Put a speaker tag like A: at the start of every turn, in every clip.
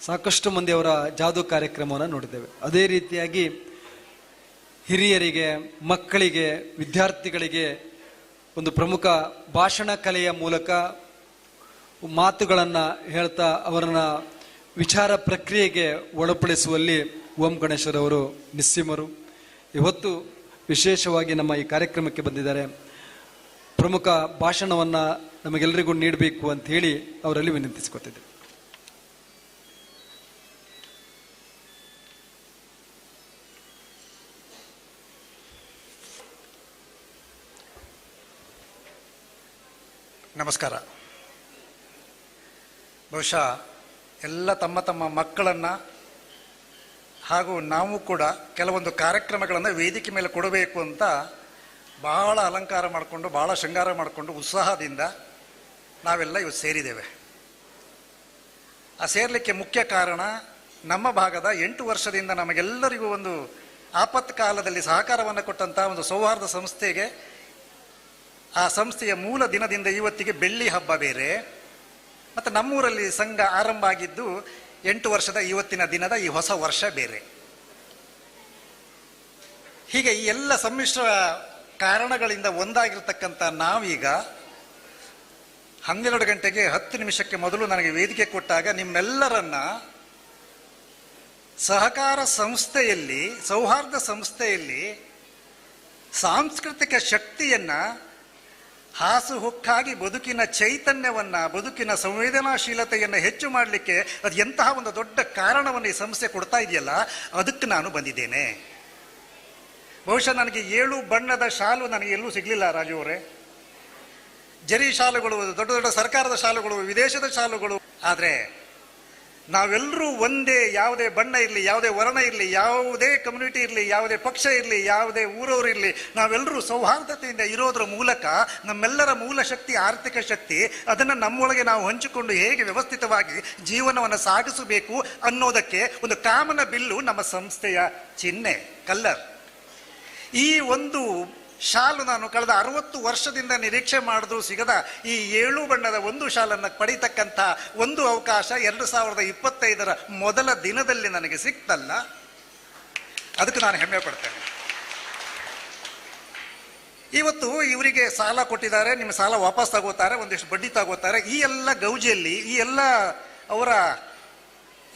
A: ಸಾಕಷ್ಟು ಮಂದಿ ಅವರ ಜಾದು ಕಾರ್ಯಕ್ರಮವನ್ನು ನೋಡಿದ್ದೇವೆ. ಅದೇ ರೀತಿಯಾಗಿ ಹಿರಿಯರಿಗೆ, ಮಕ್ಕಳಿಗೆ, ವಿದ್ಯಾರ್ಥಿಗಳಿಗೆ ಒಂದು ಪ್ರಮುಖ ಭಾಷಣ ಕಲೆಯ ಮೂಲಕ ಮಾತುಗಳನ್ನು ಹೇಳ್ತಾ ಅವರನ್ನ ವಿಚಾರ ಪ್ರಕ್ರಿಯೆಗೆ ಒಳಪಡಿಸುವಲ್ಲಿ ಓಂ ಗಣೇಶರವರು ನಿಸ್ಸೀಮರು. ಇವತ್ತು ವಿಶೇಷವಾಗಿ ನಮ್ಮ ಈ ಕಾರ್ಯಕ್ರಮಕ್ಕೆ ಬಂದಿದ್ದಾರೆ. ಪ್ರಮುಖ ಭಾಷಣವನ್ನು ನಮಗೆಲ್ಲರಿಗೂ ನೀಡಬೇಕು ಅಂತ ಹೇಳಿ ಅವರಲ್ಲಿ ವಿನಂತಿಸಿಕೊತಿದ್ದೆ
B: ನಮಸ್ಕಾರ. ಬಹುಶಃ ಎಲ್ಲ ತಮ್ಮ ತಮ್ಮ ಮಕ್ಕಳನ್ನು ಹಾಗೂ ನಾವು ಕೂಡ ಕೆಲವೊಂದು ಕಾರ್ಯಕ್ರಮಗಳನ್ನು ವೇದಿಕೆ ಮೇಲೆ ಕೊಡಬೇಕು ಅಂತ ಬಹಳ ಅಲಂಕಾರ ಮಾಡಿಕೊಂಡು, ಬಹಳ ಶೃಂಗಾರ ಮಾಡಿಕೊಂಡು, ಉತ್ಸಾಹದಿಂದ ನಾವೆಲ್ಲ ಇವತ್ತು ಸೇರಿದ್ದೇವೆ. ಆ ಸೇರಲಿಕ್ಕೆ ಮುಖ್ಯ ಕಾರಣ ನಮ್ಮ ಭಾಗದ ಎಂಟು ವರ್ಷದಿಂದ ನಮಗೆಲ್ಲರಿಗೂ ಒಂದು ಆಪತ್ಕಾಲದಲ್ಲಿ ಸಹಕಾರವನ್ನು ಕೊಟ್ಟಂತಹ ಒಂದು ಸೌಹಾರ್ದ ಸಂಸ್ಥೆಗೆ ಆ ಸಂಸ್ಥೆಯ ಮೂಲ ದಿನದಿಂದ ಇವತ್ತಿಗೆ ಬೆಳ್ಳಿ ಹಬ್ಬ ಬೇರೆ. ಮತ್ತು ನಮ್ಮೂರಲ್ಲಿ ಸಂಘ ಆರಂಭ ಆಗಿದ್ದು ಎಂಟು ವರ್ಷದ ಇವತ್ತಿನ ದಿನದ ಈ ಹೊಸ ವರ್ಷ ಬೇರೆ. ಹೀಗೆ ಈ ಎಲ್ಲ ಸಮ್ಮಿಶ್ರ ಕಾರಣಗಳಿಂದ ಒಂದಾಗಿರ್ತಕ್ಕಂಥ ನಾವೀಗ ಹನ್ನೆರಡು ಗಂಟೆಗೆ ಹತ್ತು ನಿಮಿಷಕ್ಕೆ ಮೊದಲು ನನಗೆ ವೇದಿಕೆ ಕೊಟ್ಟಾಗ ನಿಮ್ಮೆಲ್ಲರನ್ನ ಸಹಕಾರ ಸಂಸ್ಥೆಯಲ್ಲಿ, ಸೌಹಾರ್ದ ಸಂಸ್ಥೆಯಲ್ಲಿ ಸಾಂಸ್ಕೃತಿಕ ಶಕ್ತಿಯನ್ನ ಹಾಸುಹೊಕ್ಕಾಗಿ ಬದುಕಿನ ಚೈತನ್ಯವನ್ನ, ಬದುಕಿನ ಸಂವೇದನಾಶೀಲತೆಯನ್ನು ಹೆಚ್ಚು ಮಾಡಲಿಕ್ಕೆ ಅದು ಎಂತಹ ಒಂದು ದೊಡ್ಡ ಕಾರಣವನ್ನು ಈ ಸಂಸ್ಥೆ ಕೊಡ್ತಾ ಇದೆಯಲ್ಲ, ಅದಕ್ಕೆ ನಾನು ಬಂದಿದ್ದೇನೆ. ಬಹುಶಃ ನನಗೆ ಏಳು ಬಣ್ಣದ ಶಾಲು ನನಗೆ ಎಲ್ಲೂ ಸಿಗಲಿಲ್ಲ ರಾಜು ಅವರೇ. ಜರಿ ಶಾಲುಗಳು, ದೊಡ್ಡ ದೊಡ್ಡ ಸರ್ಕಾರದ ಶಾಲುಗಳು, ವಿದೇಶದ ಶಾಲುಗಳು. ಆದರೆ ನಾವೆಲ್ಲರೂ ಒಂದೇ ಯಾವುದೇ ಬಣ್ಣ ಇರಲಿ, ಯಾವುದೇ ವರ್ಣ ಇರಲಿ, ಯಾವುದೇ ಕಮ್ಯುನಿಟಿ ಇರಲಿ, ಯಾವುದೇ ಪಕ್ಷ ಇರಲಿ, ಯಾವುದೇ ಊರವರು ಇರಲಿ, ನಾವೆಲ್ಲರೂ ಸೌಹಾರ್ದತೆಯಿಂದ ಇರೋದ್ರ ಮೂಲಕ ನಮ್ಮೆಲ್ಲರ ಮೂಲ ಶಕ್ತಿ, ಆರ್ಥಿಕ ಶಕ್ತಿ, ಅದನ್ನು ನಮ್ಮೊಳಗೆ ನಾವು ಹಂಚಿಕೊಂಡು ಹೇಗೆ ವ್ಯವಸ್ಥಿತವಾಗಿ ಜೀವನವನ್ನು ಸಾಗಿಸಬೇಕು ಅನ್ನೋದಕ್ಕೆ ಒಂದು ಕಾಮನ ಬಿಲ್ಲು ನಮ್ಮ ಸಂಸ್ಥೆಯ ಚಿಹ್ನೆ, ಕಲ್ಲರ್. ಈ ಒಂದು ಶಾಲು ನಾನು ಕಳೆದ ಅರವತ್ತು ವರ್ಷದಿಂದ ನಿರೀಕ್ಷೆ ಮಾಡಿದ್ರು ಸಿಗದ ಈ ಏಳು ಬಣ್ಣದ ಒಂದು ಶಾಲನ್ನು ಪಡೀತಕ್ಕಂಥ ಒಂದು ಅವಕಾಶ ಎರಡು ಸಾವಿರದ ಇಪ್ಪತ್ತೈದರ ಮೊದಲ ದಿನದಲ್ಲಿ ನನಗೆ ಸಿಕ್ತಲ್ಲ. ಅದಕ್ಕೆ ನಾನು ಹೆಮ್ಮೆ ಪಡ್ತೇನೆ. ಇವತ್ತು ಇವರಿಗೆ ಸಾಲ ಕೊಟ್ಟಿದ್ದಾರೆ ನಿಮ್ಮ ಸಾಲ ವಾಪಸ್ ತಗೋತಾರೆ, ಒಂದಿಷ್ಟು ಬಡ್ಡಿ ತಗೋತಾರೆ. ಈ ಎಲ್ಲ ಗೌಜಿಯಲ್ಲಿ, ಈ ಎಲ್ಲ ಅವರ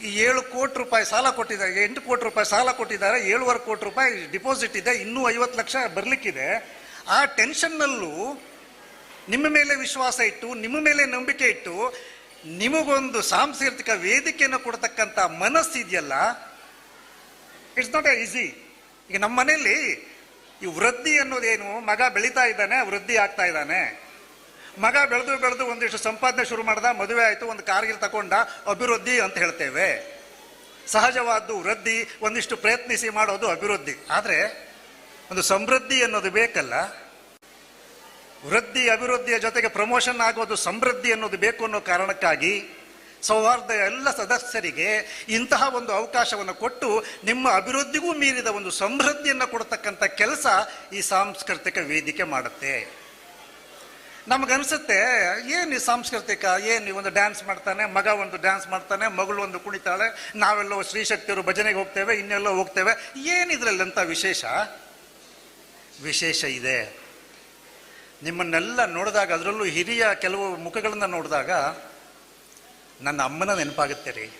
B: ಈ ಏಳು ಕೋಟಿ ರೂಪಾಯಿ ಸಾಲ ಕೊಟ್ಟಿದ್ದಾರೆ, ಎಂಟು ಕೋಟಿ ರೂಪಾಯಿ ಸಾಲ ಕೊಟ್ಟಿದ್ದಾರೆ, ಏಳುವರೆ ಕೋಟಿ ರೂಪಾಯಿ ಡಿಪಾಸಿಟ್ ಇದೆ, ಇನ್ನೂ ಐವತ್ತು ಲಕ್ಷ ಬರಲಿಕ್ಕಿದೆ. ಆ ಟೆನ್ಷನ್ನಲ್ಲೂ ನಿಮ್ಮ ಮೇಲೆ ವಿಶ್ವಾಸ ಇಟ್ಟು, ನಿಮ್ಮ ಮೇಲೆ ನಂಬಿಕೆ ಇಟ್ಟು, ನಿಮಗೊಂದು ಸಾಂಸ್ಕೃತಿಕ ವೇದಿಕೆಯನ್ನು ಕೊಡ್ತಕ್ಕಂಥ ಮನಸ್ಸಿದೆಯಲ್ಲ ಇಟ್ಸ್ ನಾಟ್ ಎ ಈಸಿ ಈಗ ನಮ್ಮ ಮನೆಯಲ್ಲಿ ಈ ವೃದ್ಧಿ ಅನ್ನೋದೇನು ಮಗ ಬೆಳೀತಾ ಇದ್ದಾನೆ ವೃದ್ಧಿ ಆಗ್ತಾ ಇದ್ದಾನೆ. ಮಗ ಬೆಳೆದು ಬೆಳೆದು ಒಂದಿಷ್ಟು ಸಂಪಾದನೆ ಶುರು ಮಾಡ್ದ, ಮದುವೆ ಆಯಿತು, ಒಂದು ಕಾರ್ಗಿಲ್ ತಗೊಂಡ ಅಭಿವೃದ್ಧಿ ಅಂತ ಹೇಳ್ತೇವೆ. ಸಹಜವಾದ್ದು ವೃದ್ಧಿ, ಒಂದಿಷ್ಟು ಪ್ರಯತ್ನಿಸಿ ಮಾಡೋದು ಅಭಿವೃದ್ಧಿ. ಆದರೆ, ಒಂದು ಸಮೃದ್ಧಿ ಅನ್ನೋದು ಬೇಕಲ್ಲ. ವೃದ್ಧಿ, ಅಭಿವೃದ್ಧಿಯ ಜೊತೆಗೆ ಪ್ರಮೋಷನ್ ಆಗೋದು ಸಮೃದ್ಧಿ ಅನ್ನೋದು ಬೇಕು ಅನ್ನೋ ಕಾರಣಕ್ಕಾಗಿ ಸೌಹಾರ್ದ ಎಲ್ಲ ಸದಸ್ಯರಿಗೆ ಇಂತಹ ಒಂದು ಅವಕಾಶವನ್ನು ಕೊಟ್ಟು ನಿಮ್ಮ ಅಭಿವೃದ್ಧಿಗೂ ಮೀರಿದ ಒಂದು ಸಮೃದ್ಧಿಯನ್ನು ಕೊಡತಕ್ಕಂಥ ಕೆಲಸ ಈ ಸಾಂಸ್ಕೃತಿಕ ವೇದಿಕೆ ಮಾಡುತ್ತೆ. ನಮಗನ್ಸುತ್ತೆ, ಏನು ಸಾಂಸ್ಕೃತಿಕ, ಏನು ಒಂದು ಡ್ಯಾನ್ಸ್ ಮಾಡ್ತಾನೆ, ಮಗ ಒಂದು ಡ್ಯಾನ್ಸ್ ಮಾಡ್ತಾನೆ, ಮಗಳು ಒಂದು ಕುಣಿತಾಳೆ, ನಾವೆಲ್ಲೋ ಶ್ರೀಶಕ್ತಿಯವರು ಭಜನೆಗೆ ಹೋಗ್ತೇವೆ, ಇನ್ನೆಲ್ಲೋ ಹೋಗ್ತೇವೆ ಏನಿದ್ರಲ್ಲಿ ಅಂತ ವಿಶೇಷ? ವಿಶೇಷ ಇದೆ. ನಿಮ್ಮನ್ನೆಲ್ಲ ನೋಡಿದಾಗ, ಅದರಲ್ಲೂ ಹಿರಿಯ ಕೆಲವು ಮುಖಗಳನ್ನು ನೋಡಿದಾಗ, ನನ್ನ ಅಮ್ಮನ ನೆನಪಾಗುತ್ತೆ ರೀ.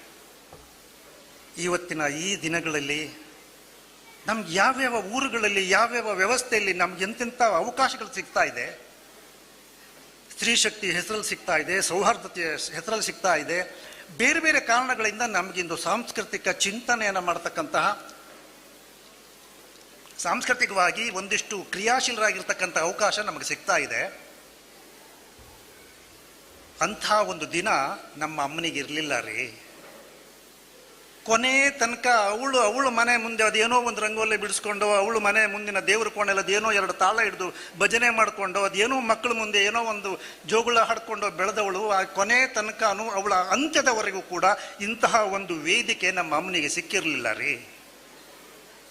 B: ಇವತ್ತಿನ ಈ ದಿನಗಳಲ್ಲಿ ನಮ್ಗೆ ಯಾವ್ಯಾವ ಊರುಗಳಲ್ಲಿ, ಯಾವ್ಯಾವ ವ್ಯವಸ್ಥೆಯಲ್ಲಿ ನಮ್ಗೆ ಎಂತೆಂಥ ಅವಕಾಶಗಳು ಸಿಗ್ತಾ ಇದೆ ಸ್ತ್ರೀ ಶಕ್ತಿ ಹೆಸರಲ್ಲಿ ಸಿಗ್ತಾ ಇದೆ, ಸೌಹಾರ್ದತೆಯ ಹೆಸರಲ್ಲಿ ಸಿಗ್ತಾ ಇದೆ. ಬೇರೆ ಬೇರೆ ಕಾರಣಗಳಿಂದ ನಮಗಿಂದು ಸಾಂಸ್ಕೃತಿಕ ಚಿಂತನೆಯನ್ನು ಮಾಡತಕ್ಕಂತಹ, ಸಾಂಸ್ಕೃತಿಕವಾಗಿ ಒಂದಿಷ್ಟು ಕ್ರಿಯಾಶೀಲರಾಗಿರ್ತಕ್ಕಂಥ ಅವಕಾಶ ನಮಗೆ ಸಿಗ್ತಾ ಇದೆ. ಅಂಥ ಒಂದು ದಿನ ನಮ್ಮ ಅಮ್ಮನಿಗೆ ಇರಲಿಲ್ಲ ರೀ. ಕೊನೆ ತನಕ ಅವಳು ಅವಳು ಮನೆ ಮುಂದೆ ಅದೇನೋ ಒಂದು ರಂಗೋಲಿ ಬಿಡಿಸ್ಕೊಂಡು, ಅವಳು ಮನೆ ಮುಂದಿನ ದೇವ್ರ ಕೋಣೆಲ್ಲ ಅದೇನೋ ಎರಡು ತಾಳ ಹಿಡಿದು ಭಜನೆ ಮಾಡಿಕೊಂಡು, ಅದೇನೋ ಮಕ್ಕಳ ಮುಂದೆ ಏನೋ ಒಂದು ಜೋಗುಳ ಹಾಡ್ಕೊಂಡು ಬೆಳೆದವಳು, ಆ ಕೊನೆ ತನಕನೂ ಅವಳ ಅಂತ್ಯದವರೆಗೂ ಕೂಡ ಇಂತಹ ಒಂದು ವೇದಿಕೆ ನಮ್ಮ ಅಮ್ಮನಿಗೆ ಸಿಕ್ಕಿರಲಿಲ್ಲ ರೀ.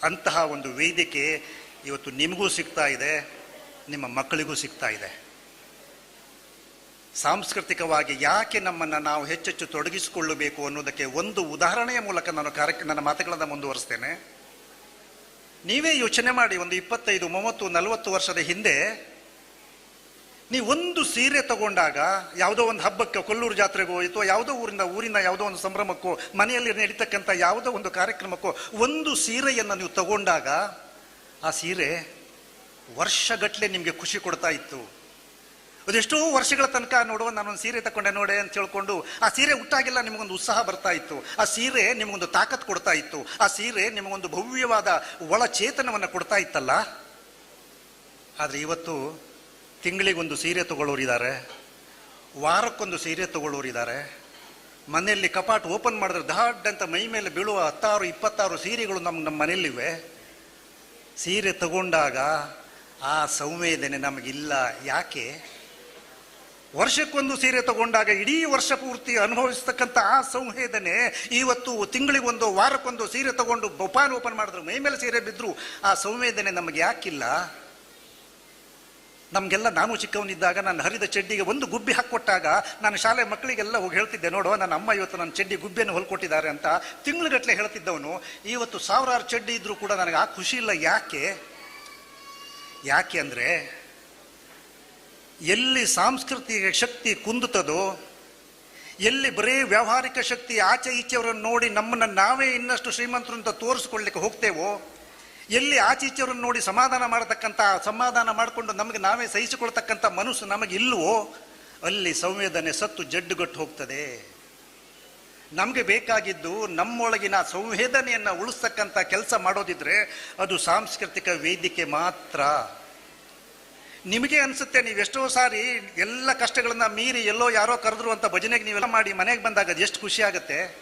B: ಅಂತಹ ಒಂದು ವೇದಿಕೆ ಇವತ್ತು ನಿಮಗೂ ಸಿಗ್ತಾ ಇದೆ, ನಿಮ್ಮ ಮಕ್ಕಳಿಗೂ ಸಿಗ್ತಾ ಇದೆ. ಸಾಂಸ್ಕೃತಿಕವಾಗಿ ಯಾಕೆ ನಮ್ಮನ್ನು ನಾವು ಹೆಚ್ಚೆಚ್ಚು ತೊಡಗಿಸಿಕೊಳ್ಳಬೇಕು ಅನ್ನೋದಕ್ಕೆ ಒಂದು ಉದಾಹರಣೆಯ ಮೂಲಕ ನಾನು ಕಾರ್ಯಕ್ರಮ ನನ್ನ ಮಾತುಗಳನ್ನು ಮುಂದುವರಿಸ್ತೇನೆ. ನೀವೇ ಯೋಚನೆ ಮಾಡಿ, ಒಂದು ಇಪ್ಪತ್ತೈದು, ಮೂವತ್ತು, ನಲವತ್ತು ವರ್ಷದ ಹಿಂದೆ ನೀವು ಒಂದು ಸೀರೆ ತಗೊಂಡಾಗ ಯಾವುದೋ ಒಂದು ಹಬ್ಬಕ್ಕೆ, ಕೊಲ್ಲೂರು ಜಾತ್ರೆಗೋ, ಅಥವಾ ಯಾವುದೋ ಊರಿಂದ, ಊರಿನ ಯಾವುದೋ ಒಂದು ಸಂಭ್ರಮಕ್ಕೋ, ಮನೆಯಲ್ಲಿ ನಡೀತಕ್ಕಂಥ ಯಾವುದೋ ಒಂದು ಕಾರ್ಯಕ್ರಮಕ್ಕೋ ಒಂದು ಸೀರೆಯನ್ನು ನೀವು ತಗೊಂಡಾಗ ಆ ಸೀರೆ ವರ್ಷಗಟ್ಟಲೆ ನಿಮಗೆ ಖುಷಿ ಕೊಡ್ತಾ ಇತ್ತು. ಅದೆಷ್ಟೋ ವರ್ಷಗಳ ತನಕ ನೋಡುವ ನಾನೊಂದು ಸೀರೆ ತಕೊಂಡೆ ನೋಡೆ ಅಂತ ಹೇಳ್ಕೊಂಡು, ಆ ಸೀರೆ ಉಟ್ಟಾಗೆಲ್ಲ ನಿಮಗೊಂದು ಉತ್ಸಾಹ ಬರ್ತಾ ಇತ್ತು. ಆ ಸೀರೆ ನಿಮಗೊಂದು ತಾಕತ್ ಕೊಡ್ತಾ ಇತ್ತು. ಆ ಸೀರೆ ನಿಮಗೊಂದು ಭವ್ಯವಾದ ಒಳ ಚೇತನವನ್ನು ಕೊಡ್ತಾ ಇತ್ತಲ್ಲ? ಆದರೆ ಇವತ್ತು ತಿಂಗಳಿಗೊಂದು ಸೀರೆ ತಗೊಳ್ಳೋರಿದ್ದಾರೆ. ವಾರಕ್ಕೊಂದು ಸೀರೆ ತಗೊಳ್ಳೋರಿದ್ದಾರೆ. ಮನೆಯಲ್ಲಿ ಕಪಾಟ್ ಓಪನ್ ಮಾಡಿದ್ರೆ ದಾಡ್ ಅಂತ ಮೈ ಮೇಲೆ ಬೀಳುವ ಹತ್ತಾರು, ಇಪ್ಪತ್ತಾರು ಸೀರೆಗಳು ನಮ್ಮ ನಮ್ಮ ಮನೆಯಲ್ಲಿವೆ. ಸೀರೆ ತಗೊಂಡಾಗ ಆ ಸಂವೇದನೆ ನಮಗಿಲ್ಲ. ಯಾಕೆ? ವರ್ಷಕ್ಕೊಂದು ಸೀರೆ ತಗೊಂಡಾಗ ಇಡೀ ವರ್ಷ ಪೂರ್ತಿ ಅನುಭವಿಸ್ತಕ್ಕಂಥ ಆ ಸಂವೇದನೆ, ಇವತ್ತು ತಿಂಗಳಿಗೊಂದು, ವಾರಕ್ಕೊಂದು ಸೀರೆ ತಗೊಂಡು ಬೊಪಾನ್ ಓಪನ್ ಮಾಡಿದ್ರು, ಮೈ ಮೇಲೆ ಸೀರೆ ಬಿದ್ದರು ಆ ಸಂವೇದನೆ ನಮಗೆ ಯಾಕಿಲ್ಲ? ನಮಗೆಲ್ಲ ನಾನು ಚಿಕ್ಕವನಿದ್ದಾಗ ನಾನು ಹರಿದ ಚಡ್ಡಿಗೆ ಒಂದು ಗುಬ್ಬಿ ಹಾಕ್ಕೊಟ್ಟಾಗ ನಾನು ಶಾಲೆ ಮಕ್ಕಳಿಗೆಲ್ಲ ಹೋಗಿ ಹೇಳ್ತಿದ್ದೆ, ನೋಡು, ನನ್ನ ಅಮ್ಮ ಇವತ್ತು ನನ್ನ ಚಡ್ಡಿ ಗುಬ್ಬಿಯನ್ನು ಹೊಲ್ಕೊಟ್ಟಿದ್ದಾರೆ ಅಂತ ತಿಂಗಳುಗಟ್ಟಲೆ ಹೇಳ್ತಿದ್ದವನು. ಇವತ್ತು ಸಾವಿರಾರು ಚಡ್ಡಿ ಇದ್ದರೂ ಕೂಡ ನನಗೆ ಆ ಖುಷಿ ಇಲ್ಲ. ಯಾಕೆ? ಯಾಕೆ ಅಂದರೆ ಎಲ್ಲಿ ಸಾಂಸ್ಕೃತಿಕ ಶಕ್ತಿ ಕುಂದುತ್ತದೋ, ಎಲ್ಲಿ ಬರೀ ವ್ಯಾವಹಾರಿಕ ಶಕ್ತಿ ಆಚೆ ಈಚೆಯವರನ್ನು ನೋಡಿ ನಮ್ಮನ್ನು ನಾವೇ ಇನ್ನಷ್ಟು ಶ್ರೀಮಂತರು ಅಂತ ತೋರಿಸ್ಕೊಳ್ಲಿಕ್ಕೆ ಹೋಗ್ತೇವೋ, ಎಲ್ಲಿ ಆಚೆ ಈಚೆಯವರನ್ನು ನೋಡಿ ಸಮಾಧಾನ ಮಾಡತಕ್ಕಂಥ ಸಮಾಧಾನ ಮಾಡಿಕೊಂಡು ನಮಗೆ ನಾವೇ ಸಹಿಸಿಕೊಳ್ತಕ್ಕಂಥ ಮನಸ್ಸು ನಮಗೆ ಇಲ್ಲವೋ ಅಲ್ಲಿ ಸಂವೇದನೆ ಸತ್ತು ಜಡ್ಡುಗಟ್ಟು ಹೋಗ್ತದೆ. ನಮಗೆ ಬೇಕಾಗಿದ್ದು ನಮ್ಮೊಳಗಿನ ಸಂವೇದನೆಯನ್ನು ಉಳಿಸ್ತಕ್ಕಂಥ ಕೆಲಸ ಮಾಡೋದಿದ್ರೆ ಅದು ಸಾಂಸ್ಕೃತಿಕ ವೇದಿಕೆ ಮಾತ್ರ. ನಿಮಗೆ ಅನ್ಸುತ್ತೆ, ನೀವು ಎಷ್ಟೋ ಸಾರಿ ಎಲ್ಲ ಕಷ್ಟಗಳನ್ನ ಮೀರಿ ಎಲ್ಲೋ ಯಾರೋ ಕರೆದ್ರು ಅಂತ ಭಜನೆಗೆ ನೀವೆಲ್ಲ ಮಾಡಿ ಮನೆಗೆ ಬಂದಾಗ ಅದು ಎಷ್ಟು ಖುಷಿ ಆಗುತ್ತೆ?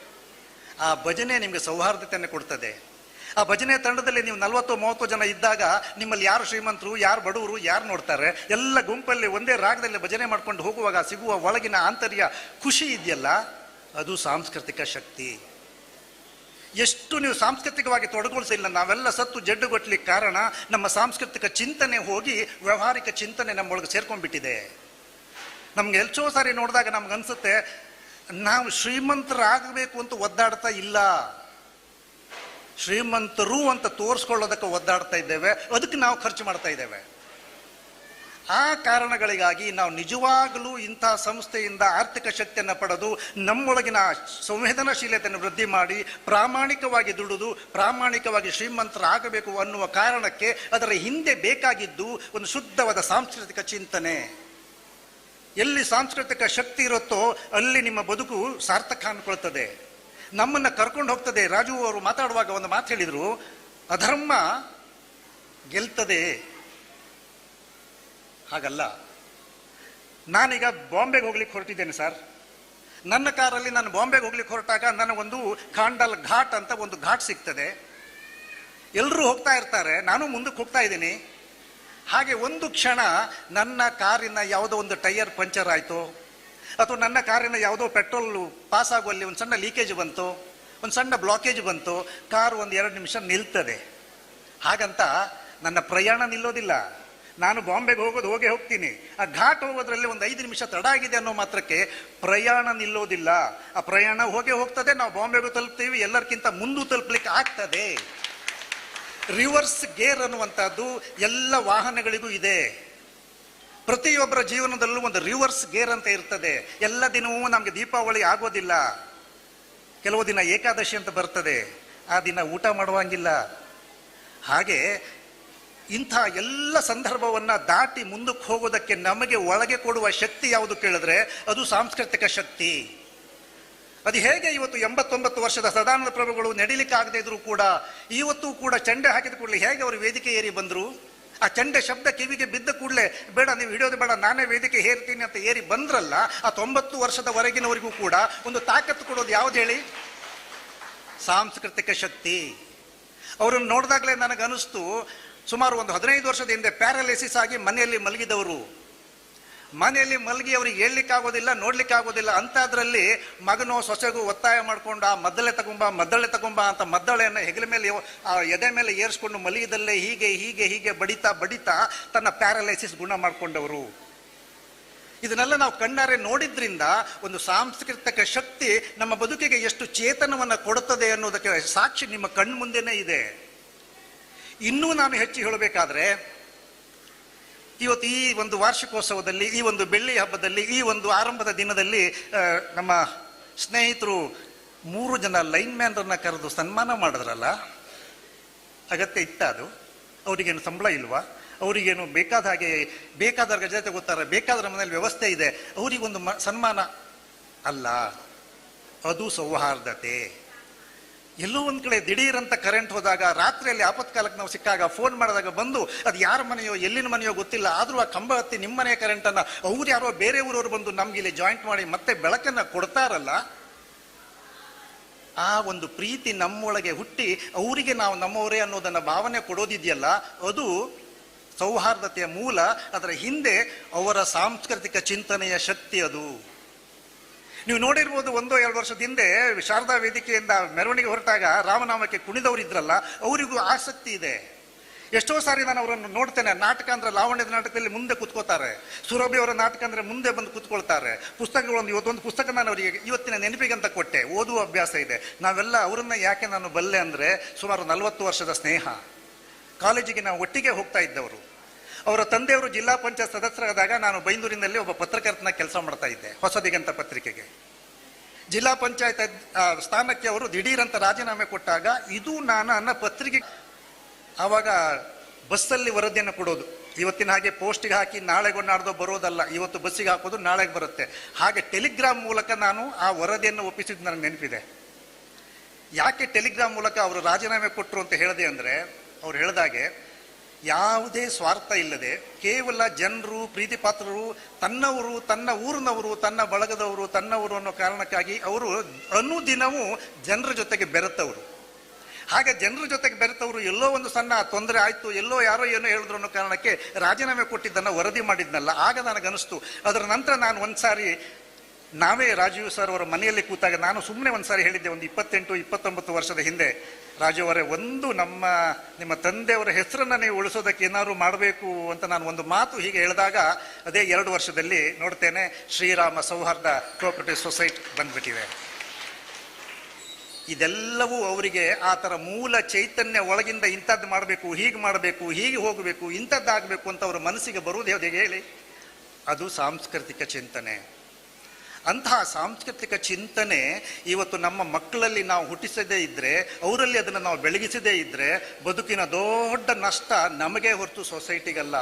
B: ಆ ಭಜನೆ ನಿಮಗೆ ಸೌಹಾರ್ದತೆಯನ್ನು ಕೊಡ್ತದೆ. ಆ ಭಜನೆ ತಂಡದಲ್ಲಿ ನೀವು ನಲ್ವತ್ತು, ಮೂವತ್ತು ಜನ ಇದ್ದಾಗ ನಿಮ್ಮಲ್ಲಿ ಯಾರು ಶ್ರೀಮಂತರು, ಯಾರು ಬಡವರು, ಯಾರು ನೋಡ್ತಾರೆ? ಎಲ್ಲ ಗುಂಪಲ್ಲಿ ಒಂದೇ ರಾಗದಲ್ಲಿ ಭಜನೆ ಮಾಡ್ಕೊಂಡು ಹೋಗುವಾಗ ಸಿಗುವ ಒಳಗಿನ ಆಂತರ್ಯ ಖುಷಿ ಇದೆಯಲ್ಲ? ಅದು ಸಾಂಸ್ಕೃತಿಕ ಶಕ್ತಿ. ಎಷ್ಟು ನೀವು ಸಾಂಸ್ಕೃತಿಕವಾಗಿ ತೊಡಗೊಳಿಸಿಲ್ಲ, ನಾವೆಲ್ಲ ಸತ್ತು ಜಡ್ಡುಗೊಟ್ಲಿಕ್ಕೆ ಕಾರಣ ನಮ್ಮ ಸಾಂಸ್ಕೃತಿಕ ಚಿಂತನೆ ಹೋಗಿ ವ್ಯವಹಾರಿಕ ಚಿಂತನೆ ನಮ್ಮೊಳಗೆ ಸೇರ್ಕೊಂಡ್ಬಿಟ್ಟಿದೆ. ನಮ್ಗೆ ಎಲ್ಚೋ ಸಾರಿ ನೋಡಿದಾಗ ನಮ್ಗೆ ಅನ್ಸುತ್ತೆ, ನಾವು ಶ್ರೀಮಂತರಾಗಬೇಕು ಅಂತ ಒದ್ದಾಡ್ತಾ ಇಲ್ಲ. ಶ್ರೀಮಂತರು ಅಂತ ತೋರಿಸ್ಕೊಳ್ಳೋದಕ್ಕೆ ಒದ್ದಾಡ್ತಾ ಇದ್ದೇವೆ, ಅದಕ್ಕೆ ನಾವು ಖರ್ಚು ಮಾಡ್ತಾ ಇದ್ದೇವೆ. ಆ ಕಾರಣಗಳಿಗಾಗಿ ನಾವು ನಿಜವಾಗಲೂ ಇಂಥ ಸಂಸ್ಥೆಯಿಂದ ಆರ್ಥಿಕ ಶಕ್ತಿಯನ್ನು ಪಡೆದು ನಮ್ಮೊಳಗಿನ ಸಂವೇದನಾಶೀಲತೆಯನ್ನು ವೃದ್ಧಿ ಮಾಡಿ ಪ್ರಾಮಾಣಿಕವಾಗಿ ದುಡಿದು ಪ್ರಾಮಾಣಿಕವಾಗಿ ಶ್ರೀಮಂತರಾಗಬೇಕು ಅನ್ನುವ ಕಾರಣಕ್ಕೆ ಅದರ ಹಿಂದೆ ಬೇಕಾಗಿದ್ದು ಒಂದು ಶುದ್ಧವಾದ ಸಾಂಸ್ಕೃತಿಕ ಚಿಂತನೆ. ಎಲ್ಲಿ ಸಾಂಸ್ಕೃತಿಕ ಶಕ್ತಿ ಇರುತ್ತೋ ಅಲ್ಲಿ ನಿಮ್ಮ ಬದುಕು ಸಾರ್ಥಕ ಅನ್ಕೊಳ್ತದೆ ನಮ್ಮನ್ನು ಕರ್ಕೊಂಡು ಹೋಗ್ತದೆ. ರಾಜು ಅವರು ಮಾತಾಡುವಾಗ ಒಂದು ಮಾತು ಹೇಳಿದರು, ಅಧರ್ಮ ಗೆಲ್ತದೆ. ಹಾಗಲ್ಲ. ನಾನೀಗ ಬಾಂಬೆಗೆ ಹೋಗ್ಲಿಕ್ಕೆ ಹೊರಟಿದ್ದೇನೆ ಸರ್. ನನ್ನ ಕಾರಲ್ಲಿ ನಾನು ಬಾಂಬೆಗೆ ಹೋಗ್ಲಿಕ್ಕೆ ಹೊರಟಾಗ ನನಗೊಂದು ಖಾಂಡಲ್ ಘಾಟ್ ಅಂತ ಒಂದು ಘಾಟ್ ಸಿಗ್ತದೆ. ಎಲ್ಲರೂ ಹೋಗ್ತಾ ಇರ್ತಾರೆ, ನಾನು ಮುಂದಕ್ಕೆ ಹೋಗ್ತಾ ಇದ್ದೀನಿ. ಹಾಗೆ ಒಂದು ಕ್ಷಣ ನನ್ನ ಕಾರಿನ ಯಾವುದೋ ಒಂದು ಟೈಯರ್ ಪಂಚರ್ ಆಯಿತು. ಅಥವಾ ನನ್ನ ಕಾರಿನ ಯಾವುದೋ ಪೆಟ್ರೋಲ್ ಪಾಸ್ ಆಗುವಲ್ಲಿ ಒಂದು ಸಣ್ಣ ಲೀಕೇಜ್ ಬಂತು. ಒಂದು ಸಣ್ಣ ಬ್ಲಾಕೇಜ್ ಬಂತು. ಕಾರು ಒಂದು ಎರಡು ನಿಮಿಷ ನಿಲ್ತದೆ. ಹಾಗಂತ ನನ್ನ ಪ್ರಯಾಣ ನಿಲ್ಲೋದಿಲ್ಲ. ನಾನು ಬಾಂಬೆಗೆ ಹೋಗೋದು, ಹೋಗೇ ಹೋಗ್ತೀನಿ. ಆ ಘಾಟ್ ಹೋಗೋದ್ರಲ್ಲಿ ಒಂದು ಐದು ನಿಮಿಷ ತಡ ಆಗಿದೆ ಅನ್ನೋ ಮಾತ್ರಕ್ಕೆ ಪ್ರಯಾಣ ನಿಲ್ಲೋದಿಲ್ಲ. ಆ ಪ್ರಯಾಣ ಹೋಗೇ ಹೋಗ್ತದೆ, ನಾವು ಬಾಂಬೆಗೂ ತಲುಪ್ತೀವಿ ಎಲ್ಲರಿಗಿಂತ ಮುಂದೂ ತಲುಪಲಿಕ್ಕೆ ಆಗ್ತದೆ. ರಿವರ್ಸ್ ಗೇರ್ ಅನ್ನುವಂಥದ್ದು ಎಲ್ಲ ವಾಹನಗಳಿಗೂ ಇದೆ. ಪ್ರತಿಯೊಬ್ಬರ ಜೀವನದಲ್ಲೂ ಒಂದು ರಿವರ್ಸ್ ಗೇರ್ ಅಂತ ಇರ್ತದೆ. ಎಲ್ಲ ದಿನವೂ ನಮಗೆ ದೀಪಾವಳಿ ಆಗೋದಿಲ್ಲ. ಕೆಲವು ದಿನ ಏಕಾದಶಿ ಅಂತ ಬರ್ತದೆ. ಆ ದಿನ ಊಟ ಮಾಡುವಂಗಿಲ್ಲ. ಹಾಗೆ ಇಂಥ ಎಲ್ಲ ಸಂದರ್ಭವನ್ನು ದಾಟಿ ಮುಂದಕ್ಕೆ ಹೋಗೋದಕ್ಕೆ ನಮಗೆ ಒಳಗೆ ಕೊಡುವ ಶಕ್ತಿ ಯಾವುದು ಕೇಳಿದ್ರೆ ಅದು ಸಾಂಸ್ಕೃತಿಕ ಶಕ್ತಿ. ಅದು ಹೇಗೆ ಇವತ್ತು ಎಂಬತ್ತೊಂಬತ್ತು ವರ್ಷದ ಸದಾನಂದ ಪ್ರಭುಗಳು ನಡಿಲಿಕ್ಕಾಗದೇ ಇದ್ರು ಕೂಡ ಇವತ್ತು ಕೂಡ ಚಂಡೆ ಹಾಕಿದ ಕೂಡಲೇ ಹೇಗೆ ಅವರು ವೇದಿಕೆ ಏರಿ ಬಂದರು? ಆ ಚಂಡೆ ಶಬ್ದ ಕಿವಿಗೆ ಬಿದ್ದ ಕೂಡಲೇ, ಬೇಡ ನೀವು ಹಿಡಿಯೋದು ಬೇಡ, ನಾನೇ ವೇದಿಕೆ ಹೇರ್ತೀನಿ ಅಂತ ಏರಿ ಬಂದ್ರಲ್ಲ, ಆ ತೊಂಬತ್ತು ವರ್ಷದವರೆಗಿನವರಿಗೂ ಕೂಡ ಒಂದು ತಾಕತ್ತು ಕೊಡೋದು ಯಾವ್ದು ಹೇಳಿ? ಸಾಂಸ್ಕೃತಿಕ ಶಕ್ತಿ. ಅವರನ್ನು ನೋಡಿದಾಗಲೇ ನನಗನಿಸ್ತು ಸುಮಾರು ಒಂದು ಹದಿನೈದು ವರ್ಷದ ಹಿಂದೆ ಪ್ಯಾರಾಲಿಸಿಸ್ ಆಗಿ ಮನೆಯಲ್ಲಿ ಮಲಗಿದವರು. ಮನೆಯಲ್ಲಿ ಮಲಗಿ ಅವ್ರಿಗೆ ಹೇಳಲಿಕ್ಕಾಗೋದಿಲ್ಲ, ನೋಡ್ಲಿಕ್ಕಾಗೋದಿಲ್ಲ, ಅಂಥದ್ರಲ್ಲಿ ಮಗನು ಸೊಸೆಗೂ ಒತ್ತಾಯ ಮಾಡಿಕೊಂಡು, ಆ ಮದ್ದಳೆ ತಗೊಂಬ ಮದ್ದಳೆ ತಗೊಂಬ ಅಂತ ಮದ್ದಳೆಯನ್ನು ಹೆಗಲ ಮೇಲೆ ಆ ಎದೆ ಮೇಲೆ ಏರಿಸ್ಕೊಂಡು ಮಲಗಿದಲ್ಲೇ ಹೀಗೆ ಹೀಗೆ ಹೀಗೆ ಬಡಿತಾ ಬಡಿತಾ ತನ್ನ ಪ್ಯಾರಾಲೈಸಿಸ್ ಗುಣ ಮಾಡಿಕೊಂಡವರು. ಇದನ್ನೆಲ್ಲ ನಾವು ಕಣ್ಣಾರೆ ನೋಡಿದ್ರಿಂದ ಒಂದು ಸಾಂಸ್ಕೃತಿಕ ಶಕ್ತಿ ನಮ್ಮ ಬದುಕಿಗೆ ಎಷ್ಟು ಚೇತನವನ್ನು ಕೊಡುತ್ತದೆ ಅನ್ನೋದಕ್ಕೆ ಸಾಕ್ಷಿ ನಿಮ್ಮ ಕಣ್ಣು ಮುಂದೆನೇ ಇದೆ. ಇನ್ನೂ ನಾನು ಹೆಚ್ಚು ಹೇಳಬೇಕಾದ್ರೆ, ಇವತ್ತು ಈ ಒಂದು ವಾರ್ಷಿಕೋತ್ಸವದಲ್ಲಿ, ಈ ಒಂದು ಬೆಳ್ಳಿ ಹಬ್ಬದಲ್ಲಿ, ಈ ಒಂದು ಆರಂಭದ ದಿನದಲ್ಲಿ ನಮ್ಮ ಸ್ನೇಹಿತರು ಮೂರು ಜನ ಲೈನ್ ಮ್ಯಾನ್ರನ್ನ ಕರೆದು ಸನ್ಮಾನ ಮಾಡಿದ್ರಲ್ಲ, ಅಗತ್ಯ ಇತ್ತ ಅದು? ಅವರಿಗೇನು ಸಂಬಳ ಇಲ್ವಾ? ಅವರಿಗೇನು ಬೇಕಾದ ಹಾಗೆ ಬೇಕಾದ ಜೊತೆ ಗೊತ್ತಾರೆ ಬೇಕಾದ್ರ ಮನೇಲಿ ವ್ಯವಸ್ಥೆ ಇದೆ, ಅವರಿಗೊಂದು ಮ, ಸನ್ಮಾನ? ಅಲ್ಲ, ಅದು ಸೌಹಾರ್ದತೆ. ಎಲ್ಲೋ ಒಂದ್ ಕಡೆ ದಿಢೀರ್ ಕರೆಂಟ್ ಹೋದಾಗ ರಾತ್ರಿಯಲ್ಲಿ ಆಪತ್ಕಾಲಕ್ಕೆ ನಾವು ಸಿಕ್ಕಾಗ ಫೋನ್ ಮಾಡಿದಾಗ ಬಂದು ಅದು ಯಾರ ಮನೆಯೋ, ಎಲ್ಲಿನ ಮನೆಯೋ ಗೊತ್ತಿಲ್ಲ. ಆದ್ರೂ ಆ ಕಂಬ ಹತ್ತಿ ನಿಮ್ಮ ಮನೆಯ ಕರೆಂಟ್ ಅನ್ನ ಅವ್ರು ಯಾರೋ ಬೇರೆ ಊರವ್ರು ಬಂದು ನಮ್ಗೆ ಇಲ್ಲಿ ಜಾಯಿಂಟ್ ಮಾಡಿ ಮತ್ತೆ ಬೆಳಕನ್ನ ಕೊಡ್ತಾರಲ್ಲ? ಆ ಒಂದು ಪ್ರೀತಿ ನಮ್ಮೊಳಗೆ ಹುಟ್ಟಿ ಅವರಿಗೆ ನಾವು ನಮ್ಮವರೇ ಅನ್ನೋದನ್ನ ಭಾವನೆ ಕೊಡೋದಿದೆಯಲ್ಲ, ಅದು ಸೌಹಾರ್ದತೆಯ ಮೂಲ. ಅದರ ಹಿಂದೆ ಅವರ ಸಾಂಸ್ಕೃತಿಕ ಚಿಂತನೆಯ ಶಕ್ತಿ ಅದು. ನೀವು ನೋಡಿರ್ಬೋದು ಒಂದು ಎರಡು ವರ್ಷದ ಹಿಂದೆ ಶಾರದಾ ವೇದಿಕೆಯಿಂದ ಮೆರವಣಿಗೆ ಹೊರಟಾಗ ರಾಮನಾಮಕ್ಕೆ ಕುಣಿದವರು ಇದ್ರಲ್ಲ, ಅವರಿಗೂ ಆಸಕ್ತಿ ಇದೆ. ಎಷ್ಟೋ ಸಾರಿ ನಾನು ಅವರನ್ನು ನೋಡ್ತೇನೆ, ನಾಟಕ ಅಂದ್ರೆ ಲಾವಣ್ಯದ ನಾಟಕದಲ್ಲಿ ಮುಂದೆ ಕೂತ್ಕೋತಾರೆ, ಸುರಭಿ ಅವರ ನಾಟಕ ಅಂದ್ರೆ ಮುಂದೆ ಬಂದು ಕುತ್ಕೊಳ್ತಾರೆ. ಪುಸ್ತಕಗಳನ್ನು ಇವತ್ತೊಂದು ಪುಸ್ತಕ ನಾನು ಅವರಿಗೆ ಇವತ್ತಿನ ನೆನಪಿಗೆ ಅಂತ ಕೊಟ್ಟೆ, ಓದುವ ಅಭ್ಯಾಸ ಇದೆ. ನಾವೆಲ್ಲ ಅವರನ್ನು ಯಾಕೆ ನಾನು ಬಲ್ಲೆ ಅಂದ್ರೆ ಸುಮಾರು ನಲವತ್ತು ವರ್ಷದ ಸ್ನೇಹ. ಕಾಲೇಜಿಗೆ ನಾವು ಒಟ್ಟಿಗೆ ಹೋಗ್ತಾ ಇದ್ದವರು. ಅವರ ತಂದೆಯವರು ಜಿಲ್ಲಾ ಪಂಚಾಯತ್ ಸದಸ್ಯರಾದಾಗ ನಾನು ಬೈಂದೂರಿನಲ್ಲಿ ಒಬ್ಬ ಪತ್ರಕರ್ತನ ಕೆಲಸ ಮಾಡ್ತಾ ಇದ್ದೆ, ಹೊಸದಿಗಂತ ಪತ್ರಿಕೆಗೆ. ಜಿಲ್ಲಾ ಪಂಚಾಯತ್ ಸ್ಥಾನಕ್ಕೆ ಅವರು ದಿಢೀರಂತ ರಾಜೀನಾಮೆ ಕೊಟ್ಟಾಗ ಇದು ನಾನು ನನ್ನ ಪತ್ರಿಕೆ ಆವಾಗ ಬಸ್ಸಲ್ಲಿ ವರದಿಯನ್ನು ಕೊಡೋದು. ಇವತ್ತಿನ ಹಾಗೆ ಪೋಸ್ಟಿಗೆ ಹಾಕಿ ನಾಳೆಗೂ ನಾಡ್ದೋ ಬರೋದಲ್ಲ, ಇವತ್ತು ಬಸ್ಸಿಗೆ ಹಾಕೋದು ನಾಳೆಗೆ ಬರುತ್ತೆ. ಹಾಗೆ ಟೆಲಿಗ್ರಾಮ್ ಮೂಲಕ ನಾನು ಆ ವರದಿಯನ್ನು ಒಪ್ಪಿಸಿದ್ದು ನನಗೆ ನೆನಪಿದೆ. ಯಾಕೆ ಟೆಲಿಗ್ರಾಮ್ ಮೂಲಕ ಅವರು ರಾಜೀನಾಮೆ ಕೊಟ್ಟರು ಅಂತ ಹೇಳಿದೆ ಅಂದರೆ, ಅವ್ರು ಹೇಳಿದಾಗೆ ಯಾವುದೇ ಸ್ವಾರ್ಥ ಇಲ್ಲದೆ ಕೇವಲ ಜನರು, ಪ್ರೀತಿಪಾತ್ರರು, ತನ್ನವರು, ತನ್ನ ಊರಿನವರು, ತನ್ನ ಬಳಗದವರು, ತನ್ನವರು ಅನ್ನೋ ಕಾರಣಕ್ಕಾಗಿ ಅವರು ಅನುದಿನವೂ ಜನರ ಜೊತೆಗೆ ಬೆರೆತವರು. ಹಾಗೆ ಜನರ ಜೊತೆಗೆ ಬೆರೆತವರು ಎಲ್ಲೋ ಒಂದು ಸಣ್ಣ ತೊಂದರೆ ಆಯಿತು, ಎಲ್ಲೋ ಯಾರೋ ಏನೋ ಹೇಳಿದ್ರು ಅನ್ನೋ ಕಾರಣಕ್ಕೆ ರಾಜೀನಾಮೆ ಕೊಟ್ಟಿದ್ದನ್ನು ವರದಿ ಮಾಡಿದ್ನಲ್ಲ, ಆಗ ನನಗನಿಸ್ತು ಅದರ ನಂತರ ನಾನು ಒಂದ್ಸಾರಿ ನಾವೇ ರಾಜೀವ್ ಸರ್ ಅವರ ಮನೆಯಲ್ಲಿ ಕೂತಾಗ ನಾನು ಸುಮ್ಮನೆ ಒಂದು ಸಾರಿ ಹೇಳಿದ್ದೆ, ಒಂದು ಇಪ್ಪತ್ತೆಂಟು, ಇಪ್ಪತ್ತೊಂಬತ್ತು ವರ್ಷದ ಹಿಂದೆ. ರಾಜು ಅವರೇ, ಒಂದು ನಮ್ಮ, ನಿಮ್ಮ ತಂದೆಯವರ ಹೆಸರನ್ನು ನೀವು ಉಳಿಸೋದಕ್ಕೆ ಏನಾದ್ರು ಮಾಡಬೇಕು ಅಂತ ನಾನು ಒಂದು ಮಾತು ಹೀಗೆ ಹೇಳಿದಾಗ, ಅದೇ ಎರಡು ವರ್ಷದಲ್ಲಿ ನೋಡ್ತೇನೆ, ಶ್ರೀರಾಮ ಸೌಹಾರ್ದ ಕೋಆಪರೇಟಿವ್ ಸೊಸೈಟಿ ಬಂದ್ಬಿಟ್ಟಿದೆ. ಇದೆಲ್ಲವೂ ಅವರಿಗೆ ಆ ಥರ ಮೂಲ ಚೈತನ್ಯ ಒಳಗಿಂದ ಇಂಥದ್ದು ಮಾಡಬೇಕು, ಹೀಗೆ ಮಾಡಬೇಕು, ಹೀಗೆ ಹೋಗಬೇಕು, ಇಂಥದ್ದಾಗಬೇಕು ಅಂತ ಅವರ ಮನಸ್ಸಿಗೆ ಬರುವುದು ಹೇಗೆ ಹೇಳಿ. ಅದು ಸಾಂಸ್ಕೃತಿಕ ಚಿಂತನೆ. ಅಂತಹ ಸಾಂಸ್ಕೃತಿಕ ಚಿಂತನೆ ಇವತ್ತು ನಮ್ಮ ಮಕ್ಕಳಲ್ಲಿ ನಾವು ಹುಟ್ಟಿಸದೇ ಇದ್ದರೆ ಅವರಲ್ಲಿ ಅದನ್ನು ನಾವು ಬೆಳಗಿಸದೇ ಇದ್ದರೆ ಬದುಕಿನ ದೊಡ್ಡ ನಷ್ಟ ನಮಗೆ ಹೊರತು ಸೊಸೈಟಿಗಲ್ಲ.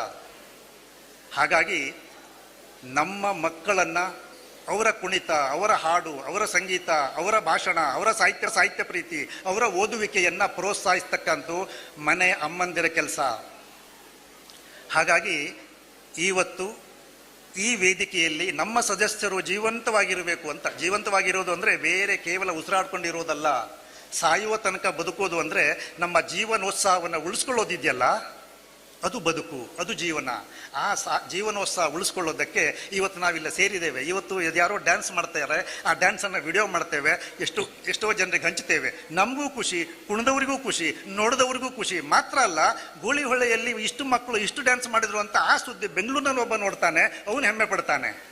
B: ಹಾಗಾಗಿ ನಮ್ಮ ಮಕ್ಕಳನ್ನು ಅವರ ಕುಣಿತ, ಅವರ ಹಾಡು, ಅವರ ಸಂಗೀತ, ಅವರ ಭಾಷಣ, ಅವರ ಸಾಹಿತ್ಯ ಸಾಹಿತ್ಯ ಪ್ರೀತಿ, ಅವರ ಓದುವಿಕೆಯನ್ನು ಪ್ರೋತ್ಸಾಹಿಸ್ತಕ್ಕಂಥ ಮನೆ ಅಮ್ಮಂದಿರ ಕೆಲಸ. ಹಾಗಾಗಿ ಇವತ್ತು ಈ ವೇದಿಕೆಯಲ್ಲಿ ನಮ್ಮ ಸದಸ್ಯರು ಜೀವಂತವಾಗಿರಬೇಕು ಅಂತ, ಜೀವಂತವಾಗಿರೋದು ಅಂದರೆ ಬೇರೆ ಕೇವಲ ಉಸಿರಾಡ್ಕೊಂಡಿರೋದಲ್ಲ, ಸಾಯುವ ತನಕ ಬದುಕೋದು ಅಂದರೆ ನಮ್ಮ ಜೀವನೋತ್ಸಾಹವನ್ನು ಉಳಿಸ್ಕೊಳ್ಳೋದಿದೆಯಲ್ಲ? ಅದು ಬದುಕು, ಅದು ಜೀವನ. ಆ ಸಾ, ಜೀವನೋತ್ಸಾಹ ಉಳಿಸ್ಕೊಳ್ಳೋದಕ್ಕೆ ಇವತ್ತು ನಾವಿಲ್ಲ ಸೇರಿದ್ದೇವೆ. ಇವತ್ತು ಯಾರೋ ಡ್ಯಾನ್ಸ್ ಮಾಡ್ತಾರೆ. ಆ ಡ್ಯಾನ್ಸನ್ನು ವಿಡಿಯೋ ಮಾಡ್ತೇವೆ. ಎಷ್ಟು, ಎಷ್ಟೋ ಜನರಿಗೆ ಹಂಚ್ತೇವೆ. ನಮಗೂ ಖುಷಿ, ಕುಣಿದವರಿಗೂ ಖುಷಿ, ನೋಡಿದವರಿಗೂ ಖುಷಿ. ಮಾತ್ರ ಅಲ್ಲ, ಗೂಳಿಹೊಳೆಯಲ್ಲಿ ಇಷ್ಟು ಮಕ್ಕಳು ಇಷ್ಟು ಡ್ಯಾನ್ಸ್ ಮಾಡಿದ್ರು ಅಂತ ಆ ಸುದ್ದಿ ಬೆಂಗಳೂರಿನಲ್ಲಿ ಒಬ್ಬ ನೋಡ್ತಾನೆ. ಅವನು ಹೆಮ್ಮೆ ಪಡ್ತಾನೆ.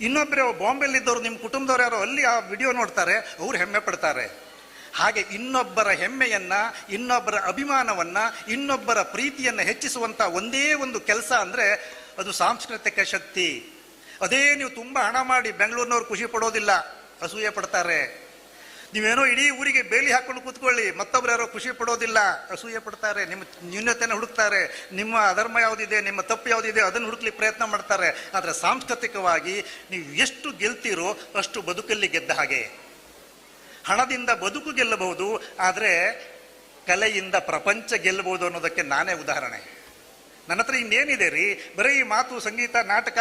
B: ಇನ್ನೊಬ್ಬರು ಬಾಂಬೆಲ್ಲಿದ್ದವರು ನಿಮ್ಮ ಕುಟುಂಬದವ್ರು ಯಾರೋ ಅಲ್ಲಿ ಆ ವಿಡಿಯೋ ನೋಡ್ತಾರೆ. ಅವ್ರು ಹೆಮ್ಮೆ ಪಡ್ತಾರೆ. ಹಾಗೆ ಇನ್ನೊಬ್ಬರ ಹೆಮ್ಮೆಯನ್ನ, ಇನ್ನೊಬ್ಬರ ಅಭಿಮಾನವನ್ನ, ಇನ್ನೊಬ್ಬರ ಪ್ರೀತಿಯನ್ನ ಹೆಚ್ಚಿಸುವಂತ ಒಂದೇ ಒಂದು ಕೆಲಸ ಅಂದ್ರೆ ಅದು ಸಾಂಸ್ಕೃತಿಕ ಶಕ್ತಿ. ಅದೇ ನೀವು ತುಂಬಾ ಹಣ ಮಾಡಿ ಬೆಂಗಳೂರಿನವ್ರು ಖುಷಿ ಪಡೋದಿಲ್ಲ, ಅಸೂಯೆ ಪಡ್ತಾರೆ. ನೀವೇನೋ ಇಡೀ ಊರಿಗೆ ಬೇಲಿ ಹಾಕೊಂಡು ಕೂತ್ಕೊಳ್ಳಿ, ಮತ್ತೊಬ್ರು ಯಾರೋ ಖುಷಿ ಪಡೋದಿಲ್ಲ, ಅಸೂಯೆ ಪಡ್ತಾರೆ, ನಿಮ್ಮ ನ್ಯೂನತೆಯನ್ನು ಹುಡುಕ್ತಾರೆ, ನಿಮ್ಮ ಅಧರ್ಮ ಯಾವುದಿದೆ, ನಿಮ್ಮ ತಪ್ಪು ಯಾವುದಿದೆ ಅದನ್ನು ಹುಡುಕ್ಲಿಕ್ಕೆ ಪ್ರಯತ್ನ ಮಾಡ್ತಾರೆ. ಆದರೆ ಸಾಂಸ್ಕೃತಿಕವಾಗಿ ನೀವು ಎಷ್ಟು ಗೆಲ್ತೀರೋ ಅಷ್ಟು ಬದುಕಲ್ಲಿ ಗೆದ್ದ ಹಾಗೆ. ಹಣದಿಂದ ಬದುಕು ಗೆಲ್ಲಬಹುದು, ಆದರೆ ಕಲೆಯಿಂದ ಪ್ರಪಂಚ ಗೆಲ್ಲಬಹುದು ಅನ್ನೋದಕ್ಕೆ ನಾನೇ ಉದಾಹರಣೆ. ನನ್ನ ಹತ್ರ ಇನ್ನೇನಿದೆ ರೀ? ಬರೀ ಮಾತು, ಸಂಗೀತ, ನಾಟಕ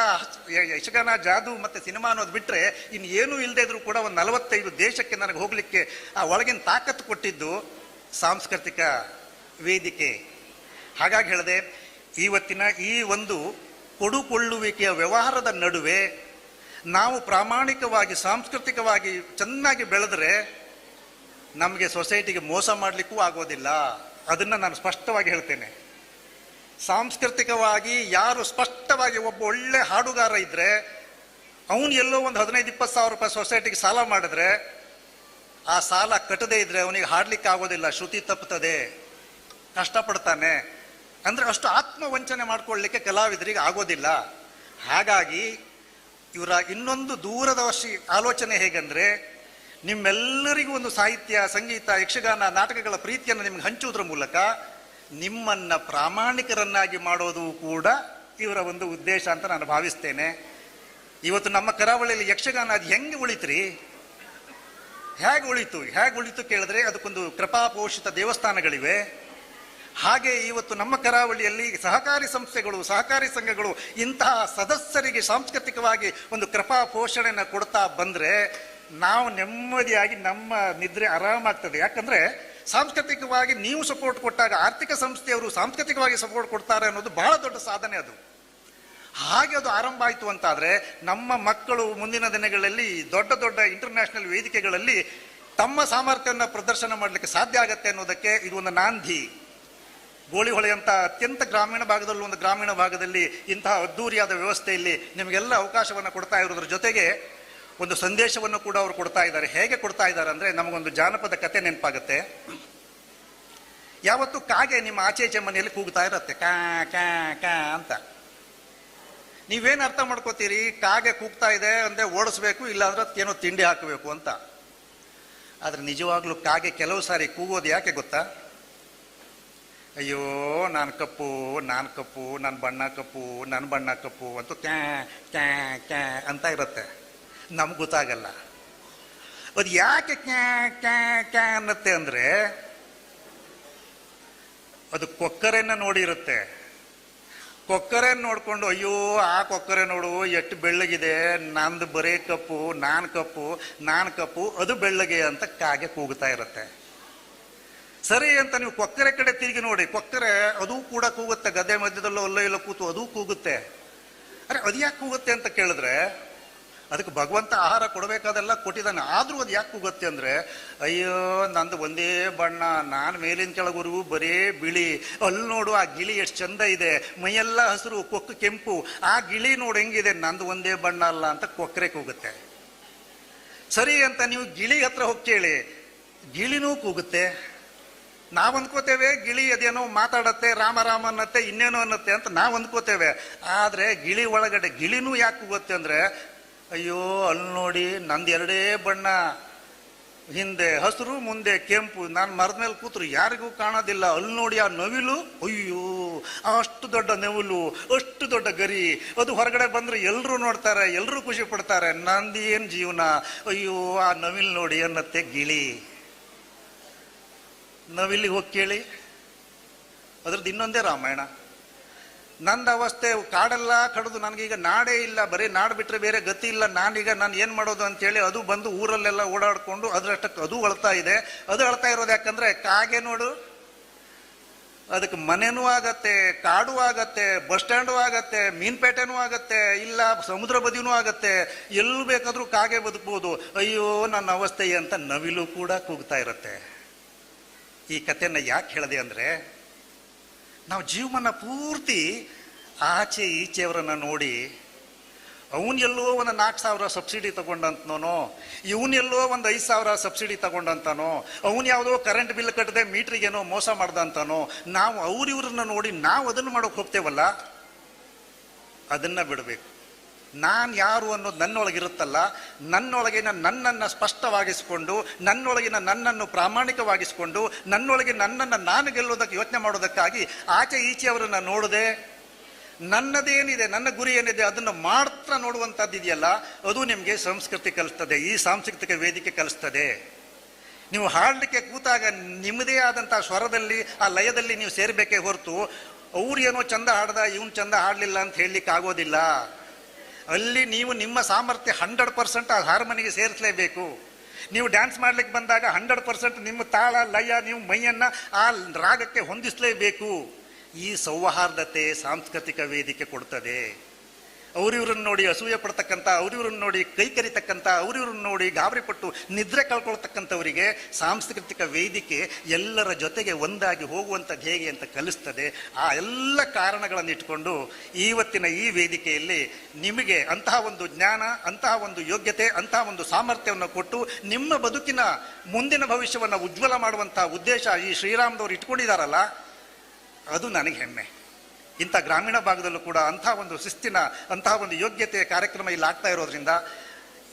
B: ಯಶಗಾನ ಜಾದು ಮತ್ತೆ ಸಿನಿಮಾ ಅನ್ನೋದು ಬಿಟ್ಟರೆ ಇನ್ನು ಏನೂ ಇಲ್ಲದೆ ಇದ್ರೂ ಕೂಡ ಒಂದು ನಲವತ್ತೈದು ದೇಶಕ್ಕೆ ನನಗೆ ಹೋಗಲಿಕ್ಕೆ ಆ ಒಳಗಿನ ತಾಕತ್ತು ಕೊಟ್ಟಿದ್ದು ಸಾಂಸ್ಕೃತಿಕ ವೇದಿಕೆ. ಹಾಗಾಗಿ ಹೇಳಿದೆ, ಇವತ್ತಿನ ಈ ಒಂದು ಕೊಡುಕೊಳ್ಳುವಿಕೆಯ ವ್ಯವಹಾರದ ನಡುವೆ ನಾವು ಪ್ರಾಮಾಣಿಕವಾಗಿ, ಸಾಂಸ್ಕೃತಿಕವಾಗಿ ಚೆನ್ನಾಗಿ ಬೆಳೆದ್ರೆ ನಮಗೆ ಸೊಸೈಟಿಗೆ ಮೋಸ ಮಾಡಲಿಕ್ಕೂ ಆಗೋದಿಲ್ಲ. ಅದನ್ನು ನಾನು ಸ್ಪಷ್ಟವಾಗಿ ಹೇಳ್ತೇನೆ. ಸಾಂಸ್ಕೃತಿಕವಾಗಿ ಯಾರು ಸ್ಪಷ್ಟವಾಗಿ ಒಬ್ಬ ಒಳ್ಳೆ ಹಾಡುಗಾರ ಇದ್ದರೆ ಅವನು ಎಲ್ಲೋ ಒಂದು ಹದಿನೈದು, ಇಪ್ಪತ್ತು ಸಾವಿರ ರೂಪಾಯಿ ಸೊಸೈಟಿಗೆ ಸಾಲ ಮಾಡಿದ್ರೆ, ಆ ಸಾಲ ಕಟ್ಟದೇ ಇದ್ರೆ ಅವನಿಗೆ ಹಾಡ್ಲಿಕ್ಕೆ ಆಗೋದಿಲ್ಲ, ಶ್ರುತಿ ತಪ್ಪುತ್ತದೆ, ಕಷ್ಟಪಡ್ತಾನೆ. ಅಂದ್ರೆ ಅಷ್ಟು ಆತ್ಮವಂಚನೆ ಮಾಡ್ಕೊಳ್ಳಿಕ್ಕೆ ಕಲಾವಿದರಿಗೆ ಆಗೋದಿಲ್ಲ. ಹಾಗಾಗಿ ಇವರ ಇನ್ನೊಂದು ದೂರದರ್ಶಿ ಆಲೋಚನೆ ಹೇಗಂದ್ರೆ, ನಿಮ್ಮೆಲ್ಲರಿಗೂ ಒಂದು ಸಾಹಿತ್ಯ, ಸಂಗೀತ, ಯಕ್ಷಗಾನ, ನಾಟಕಗಳ ಪ್ರೀತಿಯನ್ನು ನಿಮ್ಗೆ ಹಂಚುವುದರ ಮೂಲಕ ನಿಮ್ಮನ್ನ ಪ್ರಾಮಾಣಿಕರನ್ನಾಗಿ ಮಾಡೋದು ಕೂಡ ಇವರ ಒಂದು ಉದ್ದೇಶ ಅಂತ ನಾನು ಭಾವಿಸ್ತೇನೆ. ಇವತ್ತು ನಮ್ಮ ಕರಾವಳಿಯಲ್ಲಿ ಯಕ್ಷಗಾನ ಅದು ಹೆಂಗೆ ಉಳಿತ್ರಿ? ಹೇಗೆ ಉಳಿತು? ಹೇಗೆ ಉಳಿತು ಕೇಳಿದ್ರೆ ಅದಕ್ಕೊಂದು ಕೃಪಾಪೋಷಿತ ದೇವಸ್ಥಾನಗಳಿವೆ. ಹಾಗೆ ಇವತ್ತು ನಮ್ಮ ಕರಾವಳಿಯಲ್ಲಿ ಸಹಕಾರಿ ಸಂಸ್ಥೆಗಳು, ಸಹಕಾರಿ ಸಂಘಗಳು ಇಂತಹ ಸದಸ್ಯರಿಗೆ ಸಾಂಸ್ಕೃತಿಕವಾಗಿ ಒಂದು ಕೃಪಾ ಪೋಷಣೆಯನ್ನು ಕೊಡ್ತಾ ಬಂದರೆ ನಾವು ನೆಮ್ಮದಿಯಾಗಿ ನಮ್ಮ ನಿದ್ರೆ ಆರಾಮಾಗ್ತದೆ. ಯಾಕಂದರೆ ಸಾಂಸ್ಕೃತಿಕವಾಗಿ ನೀವು ಸಪೋರ್ಟ್ ಕೊಟ್ಟಾಗ ಆರ್ಥಿಕ ಸಂಸ್ಥೆಯವರು ಸಾಂಸ್ಕೃತಿಕವಾಗಿ ಸಪೋರ್ಟ್ ಕೊಡ್ತಾರೆ ಅನ್ನೋದು ಬಹಳ ದೊಡ್ಡ ಸಾಧನೆ ಅದು. ಹಾಗೆ ಅದು ಆರಂಭ ಆಯಿತು ಅಂತಾದರೆ ನಮ್ಮ ಮಕ್ಕಳು ಮುಂದಿನ ದಿನಗಳಲ್ಲಿ ದೊಡ್ಡ ದೊಡ್ಡ ಇಂಟರ್ನ್ಯಾಷನಲ್ ವೇದಿಕೆಗಳಲ್ಲಿ ತಮ್ಮ ಸಾಮರ್ಥ್ಯವನ್ನು ಪ್ರದರ್ಶನ ಮಾಡಲಿಕ್ಕೆ ಸಾಧ್ಯ ಆಗತ್ತೆ ಅನ್ನೋದಕ್ಕೆ ಇದು ಒಂದು ನಾಂದಿ. ಗೋಳಿಹೊಳೆಯಂತ ಅತ್ಯಂತ ಗ್ರಾಮೀಣ ಭಾಗದಲ್ಲೂ ಒಂದು ಗ್ರಾಮೀಣ ಭಾಗದಲ್ಲಿ ಇಂತಹ ಅದ್ದೂರಿಯಾದ ವ್ಯವಸ್ಥೆಯಲ್ಲಿ ನಿಮಗೆಲ್ಲ ಅವಕಾಶವನ್ನು ಕೊಡ್ತಾ ಇರೋದ್ರ ಜೊತೆಗೆ ಒಂದು ಸಂದೇಶವನ್ನು ಕೂಡ ಅವರು ಕೊಡ್ತಾ ಇದ್ದಾರೆ. ಹೇಗೆ ಕೊಡ್ತಾ ಇದ್ದಾರೆ ಅಂದ್ರೆ ನಮಗೊಂದು ಜಾನಪದ ಕತೆ ನೆನಪಾಗುತ್ತೆ. ಯಾವತ್ತು ಕಾಗೆ ನಿಮ್ಮ ಆಚೆ ಈಚೆ ಮನೆಯಲ್ಲಿ ಕೂಗ್ತಾ ಇರತ್ತೆ. ಕಾ ಕಾ ಕಾ ಅಂತ. ನೀವೇನು ಅರ್ಥ ಮಾಡ್ಕೋತೀರಿ? ಕಾಗೆ ಕೂಗ್ತಾ ಇದೆ ಅಂದ್ರೆ ಓಡಿಸ್ಬೇಕು, ಇಲ್ಲಾಂದ್ರೆ ಅದಕ್ಕೇನೋ ತಿಂಡಿ ಹಾಕಬೇಕು ಅಂತ. ಆದರೆ ನಿಜವಾಗ್ಲೂ ಕಾಗೆ ಕೆಲವು ಸಾರಿ ಕೂಗೋದು ಯಾಕೆ ಗೊತ್ತಾ? ಅಯ್ಯೋ, ನಾನು ಕಪ್ಪು ನಾನು ಕಪ್ಪು ನನ್ನ ಬಣ್ಣ ಕಪ್ಪು ನನ್ನ ಬಣ್ಣ ಕಪ್ಪು ಅಂತ ಕ್ಯಾ ಕ್ಯಾ ಕ್ಯಾ ಅಂತ ಇರುತ್ತೆ. ನಮ್ಗೆ ಗೊತ್ತಾಗಲ್ಲ. ಅದು ಯಾಕೆ ಕ್ಯಾ ಕ್ಯಾ ಕ್ಯಾ ಅನ್ನತ್ತೆ ಅಂದರೆ, ಅದು ಕೊಕ್ಕರೆನ ನೋಡಿರುತ್ತೆ. ಕೊಕ್ಕರೆ ನೋಡಿಕೊಂಡು, ಅಯ್ಯೋ, ಆ ಕೊಕ್ಕರೆ ನೋಡು, ಎಷ್ಟು ಬೆಳ್ಳಗಿದೆ, ನಂದು ಬರೇ ಕಪ್ಪು, ನಾನು ಕಪ್ಪು ನಾನು ಕಪ್ಪು, ಅದು ಬೆಳ್ಳಗೆ ಅಂತ ಕಾಗೆ ಕೂಗ್ತಾ ಇರುತ್ತೆ. ಸರಿ ಅಂತ ನೀವು ಕೊಕ್ಕರೆ ಕಡೆ ತಿರುಗಿ ನೋಡಿ, ಕೊಕ್ಕರೆ ಅದು ಕೂಡ ಕೂಗುತ್ತೆ, ಗದ್ದೆ ಮಧ್ಯದಲ್ಲೋ ಅಲ್ಲೋ ಇಲ್ಲೋ ಕೂತು ಅದು ಕೂಗುತ್ತೆ. ಅರೆ, ಅದು ಯಾಕೆ ಕೂಗುತ್ತೆ ಅಂತ ಕೇಳಿದ್ರೆ, ಅದಕ್ಕೆ ಭಗವಂತ ಆಹಾರ ಕೊಡಬೇಕಾದೆಲ್ಲ ಕೊಟ್ಟಿದ್ದಾನೆ. ಆದರೂ ಅದು ಯಾಕೆ ಕೂಗುತ್ತೆ ಅಂದ್ರೆ, ಅಯ್ಯೋ, ನಂದು ಒಂದೇ ಬಣ್ಣ, ನಾನು ಮೇಲಿನ ಕೆಳಗುರು ಬರೇ ಬಿಳಿ. ಅಲ್ಲಿ ನೋಡು, ಆ ಗಿಳಿ ಎಷ್ಟು ಚಂದ ಇದೆ. ಮೈಯೆಲ್ಲ ಹಸಿರು, ಕೊಕ್ಕು ಕೆಂಪು. ಆ ಗಿಳಿ ನೋಡು ಹೆಂಗಿದೆ? ನಂದು ಒಂದೇ ಬಣ್ಣ ಅಲ್ಲ ಅಂತ ಕೊಕ್ಕರೆ ಕೂಗುತ್ತೆ. ಸರಿ ಅಂತ ನೀವು ಗಿಳಿ ಹತ್ರ ಹೋಗಿ ಕೇಳಿ, ಗಿಳಿನೂ ಕೂಗುತ್ತೆ. ನಾವ್ ಅಂದ್ಕೋತೇವೆ, ಗಿಳಿ ಅದೇನೋ ಮಾತಾಡತ್ತೆ, ರಾಮ ರಾಮ ಅನ್ನತ್ತೆ, ಇನ್ನೇನೋ ಅನ್ನತ್ತೆ ಅಂತ ನಾವು ಅಂದ್ಕೋತೇವೆ. ಆದ್ರೆ ಗಿಳಿ ಒಳಗಡೆ, ಗಿಳಿನೂ ಯಾಕೆ ಕೂಗುತ್ತೆ ಅಂದ್ರೆ, ಅಯ್ಯೋ, ಅಲ್ಲಿ ನೋಡಿ, ನಂದು ಎರಡೇ ಬಣ್ಣ. ಹಿಂದೆ ಹಸಿರು, ಮುಂದೆ ಕೆಂಪು. ನಾನು ಮರದ ಮೇಲೆ ಕೂತ್ರು ಯಾರಿಗೂ ಕಾಣೋದಿಲ್ಲ. ಅಲ್ಲಿ ನೋಡಿ ಆ ನವಿಲು, ಅಯ್ಯೋ, ಅಷ್ಟು ದೊಡ್ಡ ನವಿಲು, ಅಷ್ಟು ದೊಡ್ಡ ಗರಿ. ಅದು ಹೊರಗಡೆ ಬಂದ್ರೆ ಎಲ್ಲರೂ ನೋಡ್ತಾರೆ ಎಲ್ಲರೂ ಖುಷಿ ಪಡ್ತಾರೆ. ನಂದೇನ್ ಜೀವನ? ಅಯ್ಯೋ, ಆ ನವಿಲ್ ನೋಡಿ ಅನ್ನತ್ತೆ ಗಿಳಿ. ನಾವಿಲ್ಲಿಗೆ ಹೋಗಿ ಕೇಳಿ. ಅದ್ರದ್ದು ಇನ್ನೊಂದೇ ರಾಮಾಯಣ. ನಂದು ಅವಸ್ಥೆ ಕಾಡೆಲ್ಲ ಕಡಿದು ನನಗೀಗ ನಾಡೇ ಇಲ್ಲ, ಬರೀ ನಾಡು ಬಿಟ್ಟರೆ ಬೇರೆ ಗತಿ ಇಲ್ಲ, ನಾನೀಗ ನಾನು ಏನು ಮಾಡೋದು ಅಂತೇಳಿ ಅದು ಬಂದು ಊರಲ್ಲೆಲ್ಲ ಓಡಾಡಿಕೊಂಡು ಅದರಷ್ಟಕ್ಕೆ ಅದು ಅಳ್ತಾ ಇದೆ. ಅದು ಅಳ್ತಾ ಇರೋದು ಯಾಕಂದ್ರೆ ಕಾಗೆ ನೋಡು, ಅದಕ್ಕೆ ಮನೆನೂ ಆಗತ್ತೆ, ಕಾಡು ಆಗತ್ತೆ, ಬಸ್ ಸ್ಟ್ಯಾಂಡು ಆಗತ್ತೆ, ಮೀನ್ಪೇಟೆನೂ ಆಗತ್ತೆ, ಇಲ್ಲ ಸಮುದ್ರ ಬದಿನೂ ಆಗತ್ತೆ, ಎಲ್ಲಿ ಬೇಕಾದರೂ ಕಾಗೆ ಬದುಕ್ಬೋದು. ಅಯ್ಯೋ, ನನ್ನ ಅವಸ್ಥೆ ಅಂತ ನವಿಲು ಕೂಡ ಕೂಗ್ತಾ ಇರತ್ತೆ. ಈ ಕಥೆಯನ್ನ ಯಾಕೆ ಹೇಳಿದೆ ಅಂದ್ರೆ, ನಾವು ಜೀವನ ಪೂರ್ತಿ ಆಚೆ ಈಚೆಯವರನ್ನು ನೋಡಿ ಅವನೆಲ್ಲೋ ಒಂದು ನಾಲ್ಕು ಸಾವಿರ ಸಬ್ಸಿಡಿ ತಗೊಂಡಂತನೋ ಇವನೆಲ್ಲೋ ಒಂದು ಐದು ಸಾವಿರ ಸಬ್ಸಿಡಿ ತಗೊಂಡಂತನೋ, ಅವನು ಯಾವುದೋ ಕರೆಂಟ್ ಬಿಲ್ ಕಟ್ಟದೆ ಮೀಟ್ರಿಗೇನೋ ಮೋಸ ಮಾಡ್ದಂತನೋ, ನಾವು ಅವ್ರಿವ್ರನ್ನ ನೋಡಿ ನಾವು ಅದನ್ನು ಮಾಡೋಕೆ ಹೋಗ್ತೇವಲ್ಲ? ಅದನ್ನ ಬಿಡಬೇಕು. ನಾನು ಯಾರು ಅನ್ನೋದು ನನ್ನೊಳಗಿರುತ್ತಲ್ಲ, ನನ್ನೊಳಗಿನ ನನ್ನನ್ನು ಸ್ಪಷ್ಟವಾಗಿಸಿಕೊಂಡು, ನನ್ನೊಳಗಿನ ನನ್ನನ್ನು ಪ್ರಾಮಾಣಿಕವಾಗಿಸಿಕೊಂಡು, ನನ್ನೊಳಗೆ ನನ್ನನ್ನು ನಾನು ಗೆಲ್ಲೋದಕ್ಕೆ ಯೋಚನೆ ಮಾಡೋದಕ್ಕಾಗಿ ಆಚೆ ಈಚೆಯವರನ್ನ ನೋಡದೆ, ನನ್ನದೇನಿದೆ, ನನ್ನ ಗುರಿ ಏನಿದೆ ಅದನ್ನು ಮಾತ್ರ ನೋಡುವಂಥದ್ದು ಇದೆಯಲ್ಲ, ಅದು ನಿಮಗೆ ಸಂಸ್ಕೃತಿ ಕಲಿಸ್ತದೆ, ಈ ಸಾಂಸ್ಕೃತಿಕ ವೇದಿಕೆ ಕಲಿಸ್ತದೆ. ನೀವು ಹಾಡಲಿಕ್ಕೆ ಕೂತಾಗ ನಿಮ್ಮದೇ ಆದಂಥ ಸ್ವರದಲ್ಲಿ, ಆ ಲಯದಲ್ಲಿ ನೀವು ಸೇರಬೇಕೇ ಹೊರತು, ಅವ್ರು ಏನೋ ಚಂದ ಹಾಡ್ದ, ಇವನು ಚಂದ ಹಾಡಲಿಲ್ಲ ಅಂತ ಹೇಳಲಿಕ್ಕೆ ಆಗೋದಿಲ್ಲ ಅಲ್ಲಿ ನೀವು ನಿಮ್ಮ ಸಾಮರ್ಥ್ಯ ಹಂಡ್ರೆಡ್ ಪರ್ಸೆಂಟ್ ಆ ಹಾರ್ಮನಿಗೆ ಸೇರಿಸಲೇಬೇಕು. ನೀವು ಡ್ಯಾನ್ಸ್ ಮಾಡ್ಲಿಕ್ಕೆ ಬಂದಾಗ ಹಂಡ್ರೆಡ್ ಪರ್ಸೆಂಟ್ ನಿಮ್ಮ ತಾಳ, ಲಯ, ನೀವು ಮೈಯನ್ನು ಆ ರಾಗಕ್ಕೆ ಹೊಂದಿಸಲೇಬೇಕು. ಈ ಸೌಹಾರ್ದತೆ ಸಾಂಸ್ಕೃತಿಕ ವೇದಿಕೆ ಕೊಡ್ತದೆ. ಅವ್ರಿವ್ರನ್ನ ನೋಡಿ ಅಸೂಯೆ ಪಡ್ತಕ್ಕಂಥ ಅವ್ರಿವ್ರನ್ನ ನೋಡಿ ಕೈ ಕರಿತಕ್ಕಂಥ ಅವರಿವ್ರನ್ನ ನೋಡಿ ಗಾಬರಿ ಪಟ್ಟು ನಿದ್ರೆ ಕಳ್ಕೊಳ್ತಕ್ಕಂಥವರಿಗೆ ಸಾಂಸ್ಕೃತಿಕ ವೇದಿಕೆ ಎಲ್ಲರ ಜೊತೆಗೆ ಒಂದಾಗಿ ಹೋಗುವಂಥದ್ದು ಹೇಗೆ ಅಂತ ಕಲಿಸ್ತದೆ. ಆ ಎಲ್ಲ ಕಾರಣಗಳನ್ನು ಇಟ್ಕೊಂಡು ಇವತ್ತಿನ ಈ ವೇದಿಕೆಯಲ್ಲಿ ನಿಮಗೆ ಅಂತಹ ಒಂದು ಜ್ಞಾನ, ಅಂತಹ ಒಂದು ಯೋಗ್ಯತೆ, ಅಂತಹ ಒಂದು ಸಾಮರ್ಥ್ಯವನ್ನು ಕೊಟ್ಟು ನಿಮ್ಮ ಬದುಕಿನ ಮುಂದಿನ ಭವಿಷ್ಯವನ್ನು ಉಜ್ವಲ ಮಾಡುವಂಥ ಉದ್ದೇಶ ಈ ಶ್ರೀರಾಮ್ದವ್ರು ಇಟ್ಕೊಂಡಿದಾರಲ್ಲ, ಅದು ನನಗೆ ಹೆಮ್ಮೆ. ಇಂಥ ಗ್ರಾಮೀಣ ಭಾಗದಲ್ಲೂ ಕೂಡ ಅಂಥ ಒಂದು ಶಿಸ್ತಿನ ಅಂತಹ ಒಂದು ಯೋಗ್ಯತೆಯ ಕಾರ್ಯಕ್ರಮ ಇಲ್ಲಿ ಆಗ್ತಾ ಇರೋದ್ರಿಂದ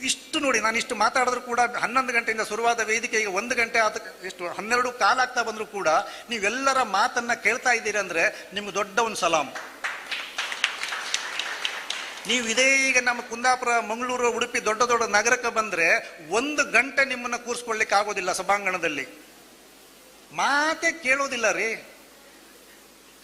B: ಇಷ್ಟು ನೋಡಿ, ನಾನು ಇಷ್ಟು ಮಾತಾಡಿದ್ರು ಕೂಡ ಹನ್ನೊಂದು ಗಂಟೆಯಿಂದ ಶುರುವಾದ ವೇದಿಕೆ ಈಗ ಒಂದು ಗಂಟೆ ಆದ ಎಷ್ಟು, ಹನ್ನೆರಡು ಕಾಲಾಗ್ತಾ ಬಂದರೂ ಕೂಡ ನೀವೆಲ್ಲರ ಮಾತನ್ನು ಕೇಳ್ತಾ ಇದ್ದೀರಿ ಅಂದರೆ ನಿಮ್ಗೆ ದೊಡ್ಡ ಒಂದು ಸಲಾಮ್ ನೀವು ಇದೇ ಈಗ ನಮ್ಮ ಕುಂದಾಪುರ, ಮಂಗಳೂರು, ಉಡುಪಿ ದೊಡ್ಡ ದೊಡ್ಡ ನಗರಕ್ಕೆ ಬಂದರೆ ಒಂದು ಗಂಟೆ ನಿಮ್ಮನ್ನು ಕೂರಿಸ್ಕೊಳ್ಳಿಕ್ಕೆ ಆಗೋದಿಲ್ಲ ಸಭಾಂಗಣದಲ್ಲಿ. ಮಾತೇ ಕೇಳೋದಿಲ್ಲ ರೀ.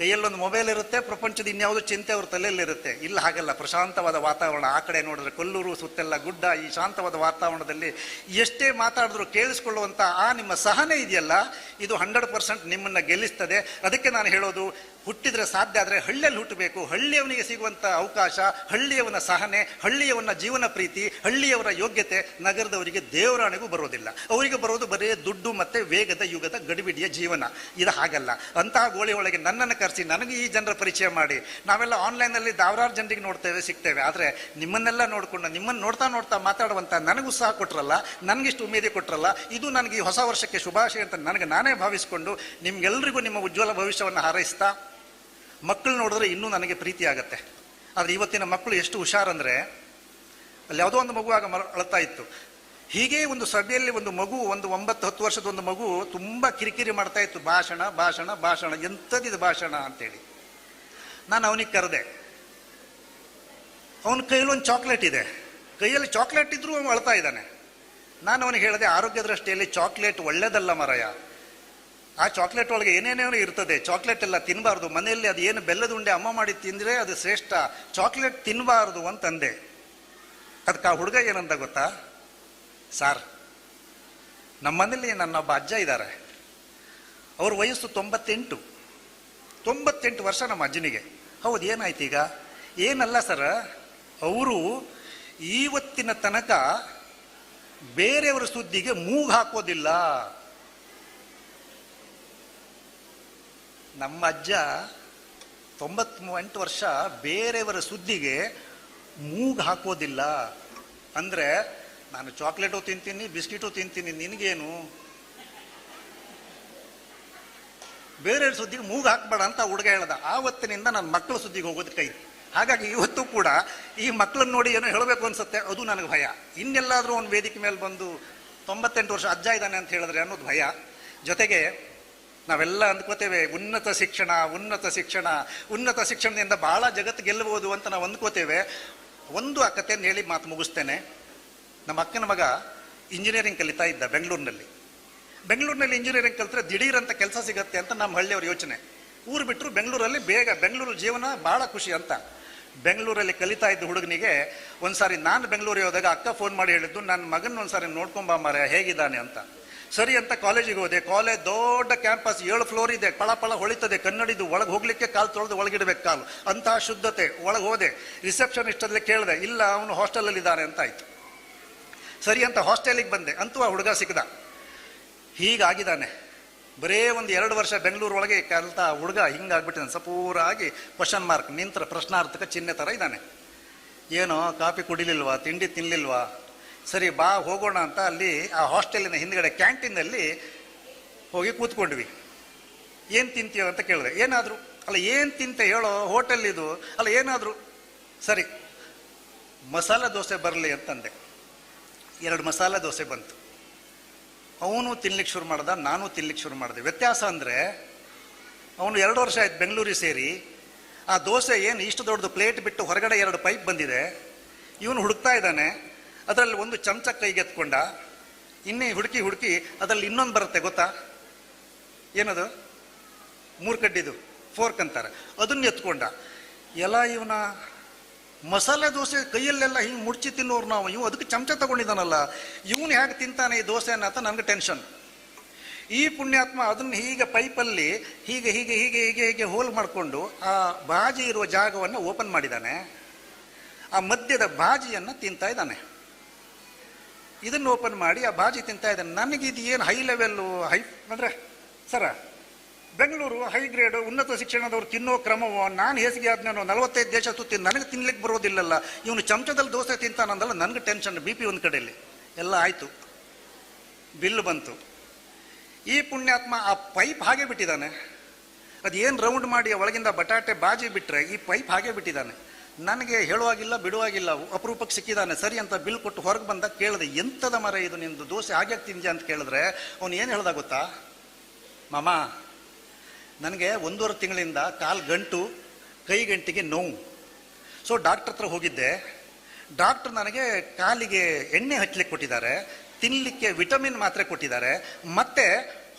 B: ಕೈಯಲ್ಲೊಂದು ಮೊಬೈಲ್ ಇರುತ್ತೆ, ಪ್ರಪಂಚದ ಇನ್ಯಾವುದೋ ಚಿಂತೆ ಅವ್ರ ತಲೆಯಲ್ಲಿರುತ್ತೆ. ಇಲ್ಲ ಹಾಗಲ್ಲ, ಪ್ರಶಾಂತವಾದ ವಾತಾವರಣ ಆ ಕಡೆ ನೋಡಿದ್ರೆ ಕೊಲ್ಲೂರು, ಸುತ್ತೆಲ್ಲ ಗುಡ್ಡ, ಈ ಶಾಂತವಾದ ವಾತಾವರಣದಲ್ಲಿ ಎಷ್ಟೇ ಮಾತಾಡಿದ್ರು ಕೇಳಿಸ್ಕೊಳ್ಳುವಂಥ ಆ ನಿಮ್ಮ ಸಹನೆ ಇದೆಯಲ್ಲ, ಇದು ಹಂಡ್ರೆಡ್ ಪರ್ಸೆಂಟ್ ನಿಮ್ಮನ್ನ ಗೆಲ್ಲಿಸ್ತದೆ. ಅದಕ್ಕೆ ನಾನು ಹೇಳೋದು, ಹುಟ್ಟಿದ್ರೆ ಸಾಧ್ಯ ಆದರೆ ಹಳ್ಳಿಯಲ್ಲಿ ಹುಟ್ಟಬೇಕು. ಹಳ್ಳಿಯವನಿಗೆ ಸಿಗುವಂಥ ಅವಕಾಶ, ಹಳ್ಳಿಯವನ ಸಹನೆ, ಹಳ್ಳಿಯವನ ಜೀವನ ಪ್ರೀತಿ, ಹಳ್ಳಿಯವರ ಯೋಗ್ಯತೆ ನಗರದವರಿಗೆ ದೇವರಾಣೆಗೂ ಬರೋದಿಲ್ಲ. ಅವರಿಗೆ ಬರೋದು ಬರೀ ದುಡ್ಡು ಮತ್ತೆ ವೇಗದ, ಯುಗದ ಗಡಿಬಿಡಿಯ ಜೀವನ. ಇದು ಹಾಗಲ್ಲ. ಅಂತಹ ಗೋಳಿ ಒಳಗೆ ನನ್ನನ್ನು ಕರೆಸಿ ನನಗೆ ಈ ಜನರ ಪರಿಚಯ ಮಾಡಿ. ನಾವೆಲ್ಲ ಆನ್ಲೈನಲ್ಲಿ ದಾವರಾರು ಜನರಿಗೆ ನೋಡ್ತೇವೆ, ಸಿಗ್ತೇವೆ. ಆದರೆ ನಿಮ್ಮನ್ನೆಲ್ಲ ನೋಡಿಕೊಂಡು ನಿಮ್ಮನ್ನು ನೋಡ್ತಾ ನೋಡ್ತಾ ಮಾತಾಡುವಂಥ ನನಗೆ ಉತ್ಸಾಹ ಕೊಟ್ರಲ್ಲ, ನನಗಿಷ್ಟು ಉಮೇದಿ ಕೊಟ್ಟರಲ್ಲ ಇದು ನನಗೆ ಈ ಹೊಸ ವರ್ಷಕ್ಕೆ ಶುಭಾಶಯ ಅಂತ ನನಗೆ ನಾನೇ ಭಾವಿಸಿಕೊಂಡು ನಿಮಗೆಲ್ಲರಿಗೂ ನಿಮ್ಮ ಉಜ್ವಲ ಭವಿಷ್ಯವನ್ನು ಹಾರೈಸ್ತಾ, ಮಕ್ಕಳು ನೋಡಿದ್ರೆ ಇನ್ನೂ ನನಗೆ ಪ್ರೀತಿ ಆಗತ್ತೆ. ಆದರೆ ಇವತ್ತಿನ ಮಕ್ಕಳು ಎಷ್ಟು ಹುಷಾರಂದರೆ ಅಲ್ಲಿ ಯಾವುದೋ ಒಂದು ಮಗುವಾಗ ಮರ- ಅಳ್ತಾ ಇತ್ತು. ಹೀಗೆ ಒಂದು ಸಭೆಯಲ್ಲಿ ಒಂದು ಮಗು, ಒಂದು ಒಂಬತ್ತು, ಹತ್ತು ವರ್ಷದ ಒಂದು ಮಗು ತುಂಬ ಕಿರಿಕಿರಿ ಮಾಡ್ತಾ ಇತ್ತು. ಭಾಷಣ ಭಾಷಣ ಭಾಷಣ, ಎಂಥದ್ದಿದೆ ಭಾಷಣ ಅಂತೇಳಿ. ನಾನು ಅವನಿಗೆ ಕರೆದೆ. ಅವನ ಕೈಯಲ್ಲಿ ಒಂದು ಚಾಕ್ಲೇಟ್ ಇದೆ. ಕೈಯಲ್ಲಿ ಚಾಕ್ಲೇಟ್ ಇದ್ರೂ ಅವನು ಅಳ್ತಾ ಇದ್ದಾನೆ. ನಾನು ಅವನಿಗೆ ಹೇಳಿದೆ ಆರೋಗ್ಯ ದೃಷ್ಟಿಯಲ್ಲಿ ಚಾಕ್ಲೇಟ್ ಒಳ್ಳೇದಲ್ಲ ಮರಯ. ಆ ಚಾಕ್ಲೇಟ್ ಒಳಗೆ ಏನೇನೇನೋ ಇರ್ತದೆ. ಚಾಕ್ಲೇಟ್ ಎಲ್ಲ ತಿನ್ನಬಾರ್ದು ಮನೆಯಲ್ಲಿ ಅದು ಏನು ಬೆಲ್ಲದ ಉಂಡೆ ಅಮ್ಮ ಮಾಡಿ ತಿಂದರೆ ಅದು ಶ್ರೇಷ್ಠ. ಚಾಕ್ಲೇಟ್ ತಿನ್ನಬಾರ್ದು ಅಂತಂದೆ. ಅದಕ್ಕೆ ಆ ಹುಡುಗ ಏನಂದ ಗೊತ್ತಾ? ಸಾರ್, ನಮ್ಮನೇಲಿ ನನ್ನ ಒಬ್ಬ ಅಜ್ಜ ಇದ್ದಾರೆ. ಅವ್ರ ವಯಸ್ಸು ತೊಂಬತ್ತೆಂಟು. ತೊಂಬತ್ತೆಂಟು ವರ್ಷ ನಮ್ಮ ಅಜ್ಜನಿಗೆ. ಹೌದು, ಏನಾಯ್ತು ಈಗ? ಏನಲ್ಲ ಸರ್, ಅವರು ಇವತ್ತಿನ ತನಕ ಬೇರೆಯವರ ಸುದ್ದಿಗೆ ಮೂಗು ಹಾಕೋದಿಲ್ಲ. ನಮ್ಮ ಅಜ್ಜ ತೊಂಬತ್ತೆಂಟು ವರ್ಷ ಬೇರೆಯವರ ಸುದ್ದಿಗೆ ಮೂಗು ಹಾಕೋದಿಲ್ಲ. ಅಂದ್ರೆ ನಾನು ಚಾಕ್ಲೇಟು ತಿಂತೀನಿ, ಬಿಸ್ಕಿಟು ತಿಂತೀನಿ, ನಿನಗೇನು? ಬೇರೆಯವ್ರ ಸುದ್ದಿಗೆ ಮೂಗು ಹಾಕ್ಬೇಡ ಅಂತ ಹುಡುಗ ಹೇಳ್ದ. ಆವತ್ತಿನಿಂದ ನನ್ನ ಮಕ್ಕಳ ಸುದ್ದಿಗೆ ಹೋಗೋದು ಕೈ ಹಾಗಾಗಿ ಇವತ್ತು ಕೂಡ ಈ ಮಕ್ಕಳನ್ನ ನೋಡಿ ಏನೋ ಹೇಳಬೇಕು ಅನ್ಸುತ್ತೆ, ಅದು ನನಗೆ ಭಯ. ಇನ್ನೆಲ್ಲಾದರೂ ಒಂದು ವೇದಿಕೆ ಮೇಲೆ ಬಂದು ತೊಂಬತ್ತೆಂಟು ವರ್ಷ ಅಜ್ಜ ಇದ್ದಾನೆ ಅಂತ ಹೇಳಿದ್ರೆ ಅನ್ನೋದು ಭಯ. ಜೊತೆಗೆ ನಾವೆಲ್ಲ ಅಂದ್ಕೋತೇವೆ, ಉನ್ನತ ಶಿಕ್ಷಣ ಉನ್ನತ ಶಿಕ್ಷಣ, ಉನ್ನತ ಶಿಕ್ಷಣದಿಂದ ಬಹಳ ಜಗತ್ತು ಗೆಲ್ಲಬಹುದು ಅಂತ ನಾವು ಅಂದ್ಕೋತೇವೆ. ಒಂದು ಆ ಕಥೆಯನ್ನು ಹೇಳಿ ಮಾತು ಮುಗಿಸ್ತೇನೆ. ನಮ್ಮ ಅಕ್ಕನ ಮಗ ಇಂಜಿನಿಯರಿಂಗ್ ಕಲಿತಾ ಇದ್ದ ಬೆಂಗಳೂರಿನಲ್ಲಿ. ಬೆಂಗಳೂರಿನಲ್ಲಿ ಇಂಜಿನಿಯರಿಂಗ್ ಕಲಿತ್ರೆ ದಿಢೀರಂತ ಕೆಲಸ ಸಿಗತ್ತೆ ಅಂತ ನಮ್ಮ ಹಳ್ಳಿಯವ್ರ ಯೋಚನೆ. ಊರು ಬಿಟ್ಟರು ಬೆಂಗಳೂರಲ್ಲಿ ಬೇಗ ಬೆಂಗಳೂರು ಜೀವನ ಬಹಳ ಖುಷಿ ಅಂತ. ಬೆಂಗಳೂರಲ್ಲಿ ಕಲಿತಾ ಇದ್ದ ಹುಡುಗನಿಗೆ ಒಂದ್ಸಾರಿ ನಾನು ಬೆಂಗಳೂರಿಗೆ ಹೋದಾಗ ಅಕ್ಕ ಫೋನ್ ಮಾಡಿ ಹೇಳಿದ್ದು, ನನ್ನ ಮಗನ ಒಂದ್ಸಾರಿ ನೋಡ್ಕೊಂಬ ಮಾರ ಹೇಗಿದ್ದಾನೆ ಅಂತ. ಸರಿ ಅಂತ ಕಾಲೇಜಿಗೆ ಹೋದೆ. ಕಾಲೇಜ್ ದೊಡ್ಡ ಕ್ಯಾಂಪಸ್ ಏಳು ಫ್ಲೋರ್ ಇದೆ. ಪಳ ಪಳ ಹೊಳಿತದೆ. ಕನ್ನಡಿದು ಒಳಗೆ ಹೋಗ್ಲಿಕ್ಕೆ ಕಾಲು ತೊಳೆದು ಒಳಗಿಡಬೇಕು ಕಾಲು. ಅಂತಹ ಶುದ್ಧತೆ. ಒಳಗೆ ಹೋದೆ. ರಿಸೆಪ್ಷನ್ ಅಲ್ಲೇ ಕೇಳಿದೆ, ಇಲ್ಲ, ಅವನು ಹಾಸ್ಟೆಲಲ್ಲಿ ಇದ್ದಾನೆ ಅಂತ ಆಯ್ತು. ಸರಿ ಅಂತ ಹಾಸ್ಟೆಲಿಗೆ ಬಂದೆ. ಅಂತೂ ಆ ಹುಡುಗ ಸಿಕ್ಕದ. ಹೀಗಾಗಿದ್ದಾನೆ. ಬರೇ ಒಂದು ಎರಡು ವರ್ಷ ಬೆಂಗಳೂರು ಒಳಗೆ ಕಲಿತ ಹುಡುಗ ಹಿಂಗಾಗ್ಬಿಟ್ಟಿದ್ದಾನೆ. ಸಪೂರಾಗಿ ಕ್ವಶನ್ ಮಾರ್ಕ್ ನಿಂತರ ಪ್ರಶ್ನಾರ್ಥಕ ಚಿಹ್ನೆ ಥರ ಇದ್ದಾನೆ. ಏನೋ ಕಾಫಿ ಕುಡಿಲಿಲ್ವಾ, ತಿಂಡಿ ತಿನ್ನಲಿಲ್ವಾ ಸರಿ, ಬಾ, ಹೋಗೋಣ ಅಂತ ಅಲ್ಲಿ ಆ ಹಾಸ್ಟೆಲಿನ ಹಿಂದ್ಗಡೆ ಕ್ಯಾಂಟೀನಲ್ಲಿ ಹೋಗಿ ಕೂತ್ಕೊಂಡ್ವಿ. ಏನು ತಿಂತೀಯ ಅಂತ ಕೇಳಿದೆ. ಏನಾದರೂ? ಅಲ್ಲ, ಏನು ತಿಂತ ಹೇಳೋ ಹೋಟೆಲ್ ಇದು? ಅಲ್ಲ, ಏನಾದರೂ? ಸರಿ, ಮಸಾಲೆ ದೋಸೆ ಬರಲಿ ಅಂತಂದೆ. ಎರಡು ಮಸಾಲೆ ದೋಸೆ ಬಂತು. ಅವನು ತಿನ್ಲಿಕ್ಕೆ ಶುರು ಮಾಡ್ದ, ನಾನು ತಿನ್ಲಿಕ್ಕೆ ಶುರು ಮಾಡಿದೆ. ವ್ಯತ್ಯಾಸ ಅಂದರೆ, ಅವನು ಎರಡು ವರ್ಷ ಆಯ್ತು ಬೆಂಗಳೂರಿಗೆ ಸೇರಿ, ಆ ದೋಸೆ ಏನು ಇಷ್ಟು ದೊಡ್ಡದು ಪ್ಲೇಟ್ ಬಿಟ್ಟು ಹೊರಗಡೆ ಎರಡು ಪೈಪ್ ಬಂದಿದೆ, ಇವನು ಹುಡುಕ್ತಾ ಇದ್ದಾನೆ, ಅದರಲ್ಲಿ ಒಂದು ಚಮಚ ಕೈಗೆತ್ಕೊಂಡ ಇನ್ನೇ ಹುಡುಕಿ ಹುಡುಕಿ ಅದರಲ್ಲಿ ಇನ್ನೊಂದು ಬರುತ್ತೆ ಗೊತ್ತಾ? ಏನದು? ಮೂರು ಕಡ್ಡಿದು ಫೋರ್ಕ್ ಅಂತಾರೆ. ಅದನ್ನ ಎತ್ಕೊಂಡ. ಎಲ್ಲ ಇವನ ಮಸಾಲೆ ದೋಸೆ ಕೈಯಲ್ಲೆಲ್ಲ ಹಿಂಗೆ ಮುಡ್ಚಿ ತಿನ್ನೋರು ನಾವು. ಇವು ಅದಕ್ಕೆ ಚಮಚ ತಗೊಂಡಿದ್ದಾನಲ್ಲ. ಇವನು ಹೇಗೆ ತಿಂತಾನೆ ಈ ದೋಸೆ ಅಂತ ನನಗೆ ಟೆನ್ಷನ್ ಈ ಪುಣ್ಯಾತ್ಮ ಅದನ್ನ ಹೀಗೆ ಪೈಪಲ್ಲಿ ಹೀಗೆ ಹೀಗೆ ಹೀಗೆ ಹೀಗೆ ಹೀಗೆ ಹೋಲ್ ಮಾಡಿಕೊಂಡು ಆ ಬಾಜಿ ಇರುವ ಜಾಗವನ್ನು ಓಪನ್ ಮಾಡಿದ್ದಾನೆ ಆ ಮದ್ಯದ ಬಾಜಿಯನ್ನು ತಿಂತಾ ಇದ್ದಾನೆ. ಇದನ್ನು ಓಪನ್ ಮಾಡಿ ಆ ಬಾಜಿ ತಿಂತಾ ಇದ್ದಾನೆ. ನನಗೆ ಇದು ಏನು ಹೈ ಲೆವೆಲ್ಲು ಹೈ ಅಂದರೆ, ಸರ ಬೆಂಗಳೂರು ಹೈ ಗ್ರೇಡ್ ಉನ್ನತ ಶಿಕ್ಷಣದವ್ರು ತಿನ್ನೋ ಕ್ರಮವೋ, ನಾನು ಹೇಸಿಗೆ ಆದ್ನೋ ನಲವತ್ತೈದು ದೇಶ ಸುತ್ತಿ ನನಗೆ ತಿನ್ಲಿಕ್ಕೆ ಬರೋದಿಲ್ಲಲ್ಲ. ಇವನು ಚಮಚದಲ್ಲಿ ದೋಸೆ ತಿಂತಾನಂದಲ್ಲ ನನಗೆ ಟೆನ್ಷನ್ ಬಿ ಪಿ ಒಂದು ಕಡೆಯಲ್ಲಿ ಎಲ್ಲ ಆಯಿತು. ಬಿಲ್ ಬಂತು. ಈ ಪುಣ್ಯಾತ್ಮ ಆ ಪೈಪ್ ಹಾಗೆ ಬಿಟ್ಟಿದ್ದಾನೆ ಅದೇನು ರೌಂಡ್ ಮಾಡಿ ಒಳಗಿಂದ ಬಟಾಟೆ ಬಾಜಿ ಬಿಟ್ಟರೆ ಈ ಪೈಪ್ ಹಾಗೆ ಬಿಟ್ಟಿದ್ದಾನೆ ನನಗೆ ಹೇಳುವಾಗಿಲ್ಲ, ಬಿಡುವಾಗಿಲ್ಲ, ಅಪರೂಪಕ್ಕೆ ಸಿಕ್ಕಿದ್ದಾನೆ ಸರಿ ಅಂತ ಬಿಲ್ ಕೊಟ್ಟು ಹೊರಗೆ ಬಂದಾಗ ಕೇಳಿದೆ ಎಂಥದ ಮರ ಇದು ನಿಂದು? ದೋಸೆ ಹಾಗೆ ತಿಂದ್ಯಾ? ಅಂತ ಕೇಳಿದ್ರೆ, ಅವನು ಏನು ಹೇಳ್ದ ಗೊತ್ತಾ? ಮಾಮ ನನಗೆ ಒಂದೂವರೆ ತಿಂಗಳಿಂದ ಕಾಲು ಗಂಟು, ಕೈ ಗಂಟಿಗೆ ನೋವು. ಸೊ ಡಾಕ್ಟರ್ ಹತ್ರ ಹೋಗಿದ್ದೆ. ಡಾಕ್ಟರ್ ನನಗೆ ಕಾಲಿಗೆ ಎಣ್ಣೆ ಹಚ್ಚಲಿಕ್ಕೆ ಕೊಟ್ಟಿದ್ದಾರೆ ತಿನ್ನಲಿಕ್ಕೆ ವಿಟಮಿನ್ ಮಾತ್ರೆ ಕೊಟ್ಟಿದ್ದಾರೆ, ಮತ್ತೆ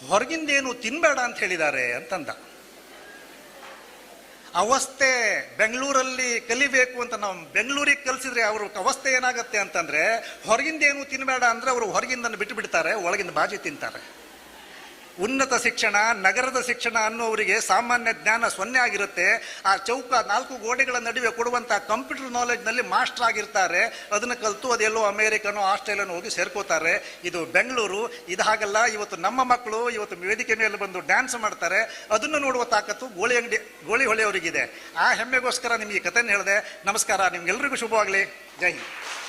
B: ಹೊರಗಿಂದೇನು ತಿನ್ನಬೇಡ ಅಂತ ಹೇಳಿದ್ದಾರೆ ಅಂತಂದ. ಅವಸ್ಥೆ ಬೆಂಗಳೂರಲ್ಲಿ ಕಲಿಬೇಕು ಅಂತ ನಾವು ಬೆಂಗಳೂರಿಗೆ ಕಲಿಸಿದ್ರೆ ಅವ್ರ ಅವಸ್ಥೆ ಏನಾಗುತ್ತೆ ಅಂತಂದ್ರೆ, ಹೊರಗಿಂದೇನು ತಿನ್ನಬೇಡ ಅಂದ್ರೆ ಅವರು ಹೊರಗಿಂದನ್ನು ಬಿಟ್ಟು ಬಿಡ್ತಾರೆ ಒಳಗಿಂದ ಬಾಜಿ ತಿಂತಾರೆ. ಉನ್ನತ ಶಿಕ್ಷಣ, ನಗರದ ಶಿಕ್ಷಣ ಅನ್ನೋವರಿಗೆ ಸಾಮಾನ್ಯ ಜ್ಞಾನ ಸೊನ್ನೆ ಆಗಿರುತ್ತೆ. ಆ ಚೌಕ ನಾಲ್ಕು ಗೋಡೆಗಳ ನಡುವೆ ಕೊಡುವಂಥ ಕಂಪ್ಯೂಟರ್ ನಾಲೆಜ್ನಲ್ಲಿ ಮಾಸ್ಟರ್ ಆಗಿರ್ತಾರೆ. ಅದನ್ನು ಕಲಿತು ಅದೆಲ್ಲೋ ಅಮೇರಿಕನೋ ಆಸ್ಟ್ರೇಲಿಯನೋ ಹೋಗಿ ಸೇರ್ಕೋತಾರೆ. ಇದು ಬೆಂಗಳೂರು. ಇದಾಗಲ್ಲ ಇವತ್ತು ನಮ್ಮ ಮಕ್ಕಳು ಇವತ್ತು ವೇದಿಕೆ ಮೇಲೆ ಬಂದು ಡ್ಯಾನ್ಸ್ ಮಾಡ್ತಾರೆ. ಅದನ್ನು ನೋಡುವ ತಾಕತ್ತು ಗೋಳಿ ಅಂಗಡಿ, ಗೋಳಿ ಹೊಳೆಯವರಿಗಿದೆ. ಆ ಹೆಮ್ಮೆಗೋಸ್ಕರ ನಿಮಗೆ ಕಥೆನ ಹೇಳಿದೆ. ನಮಸ್ಕಾರ, ನಿಮ್ಗೆಲ್ರಿಗೂ ಶುಭವಾಗಲಿ. ಜೈ ಹಿಂದ್.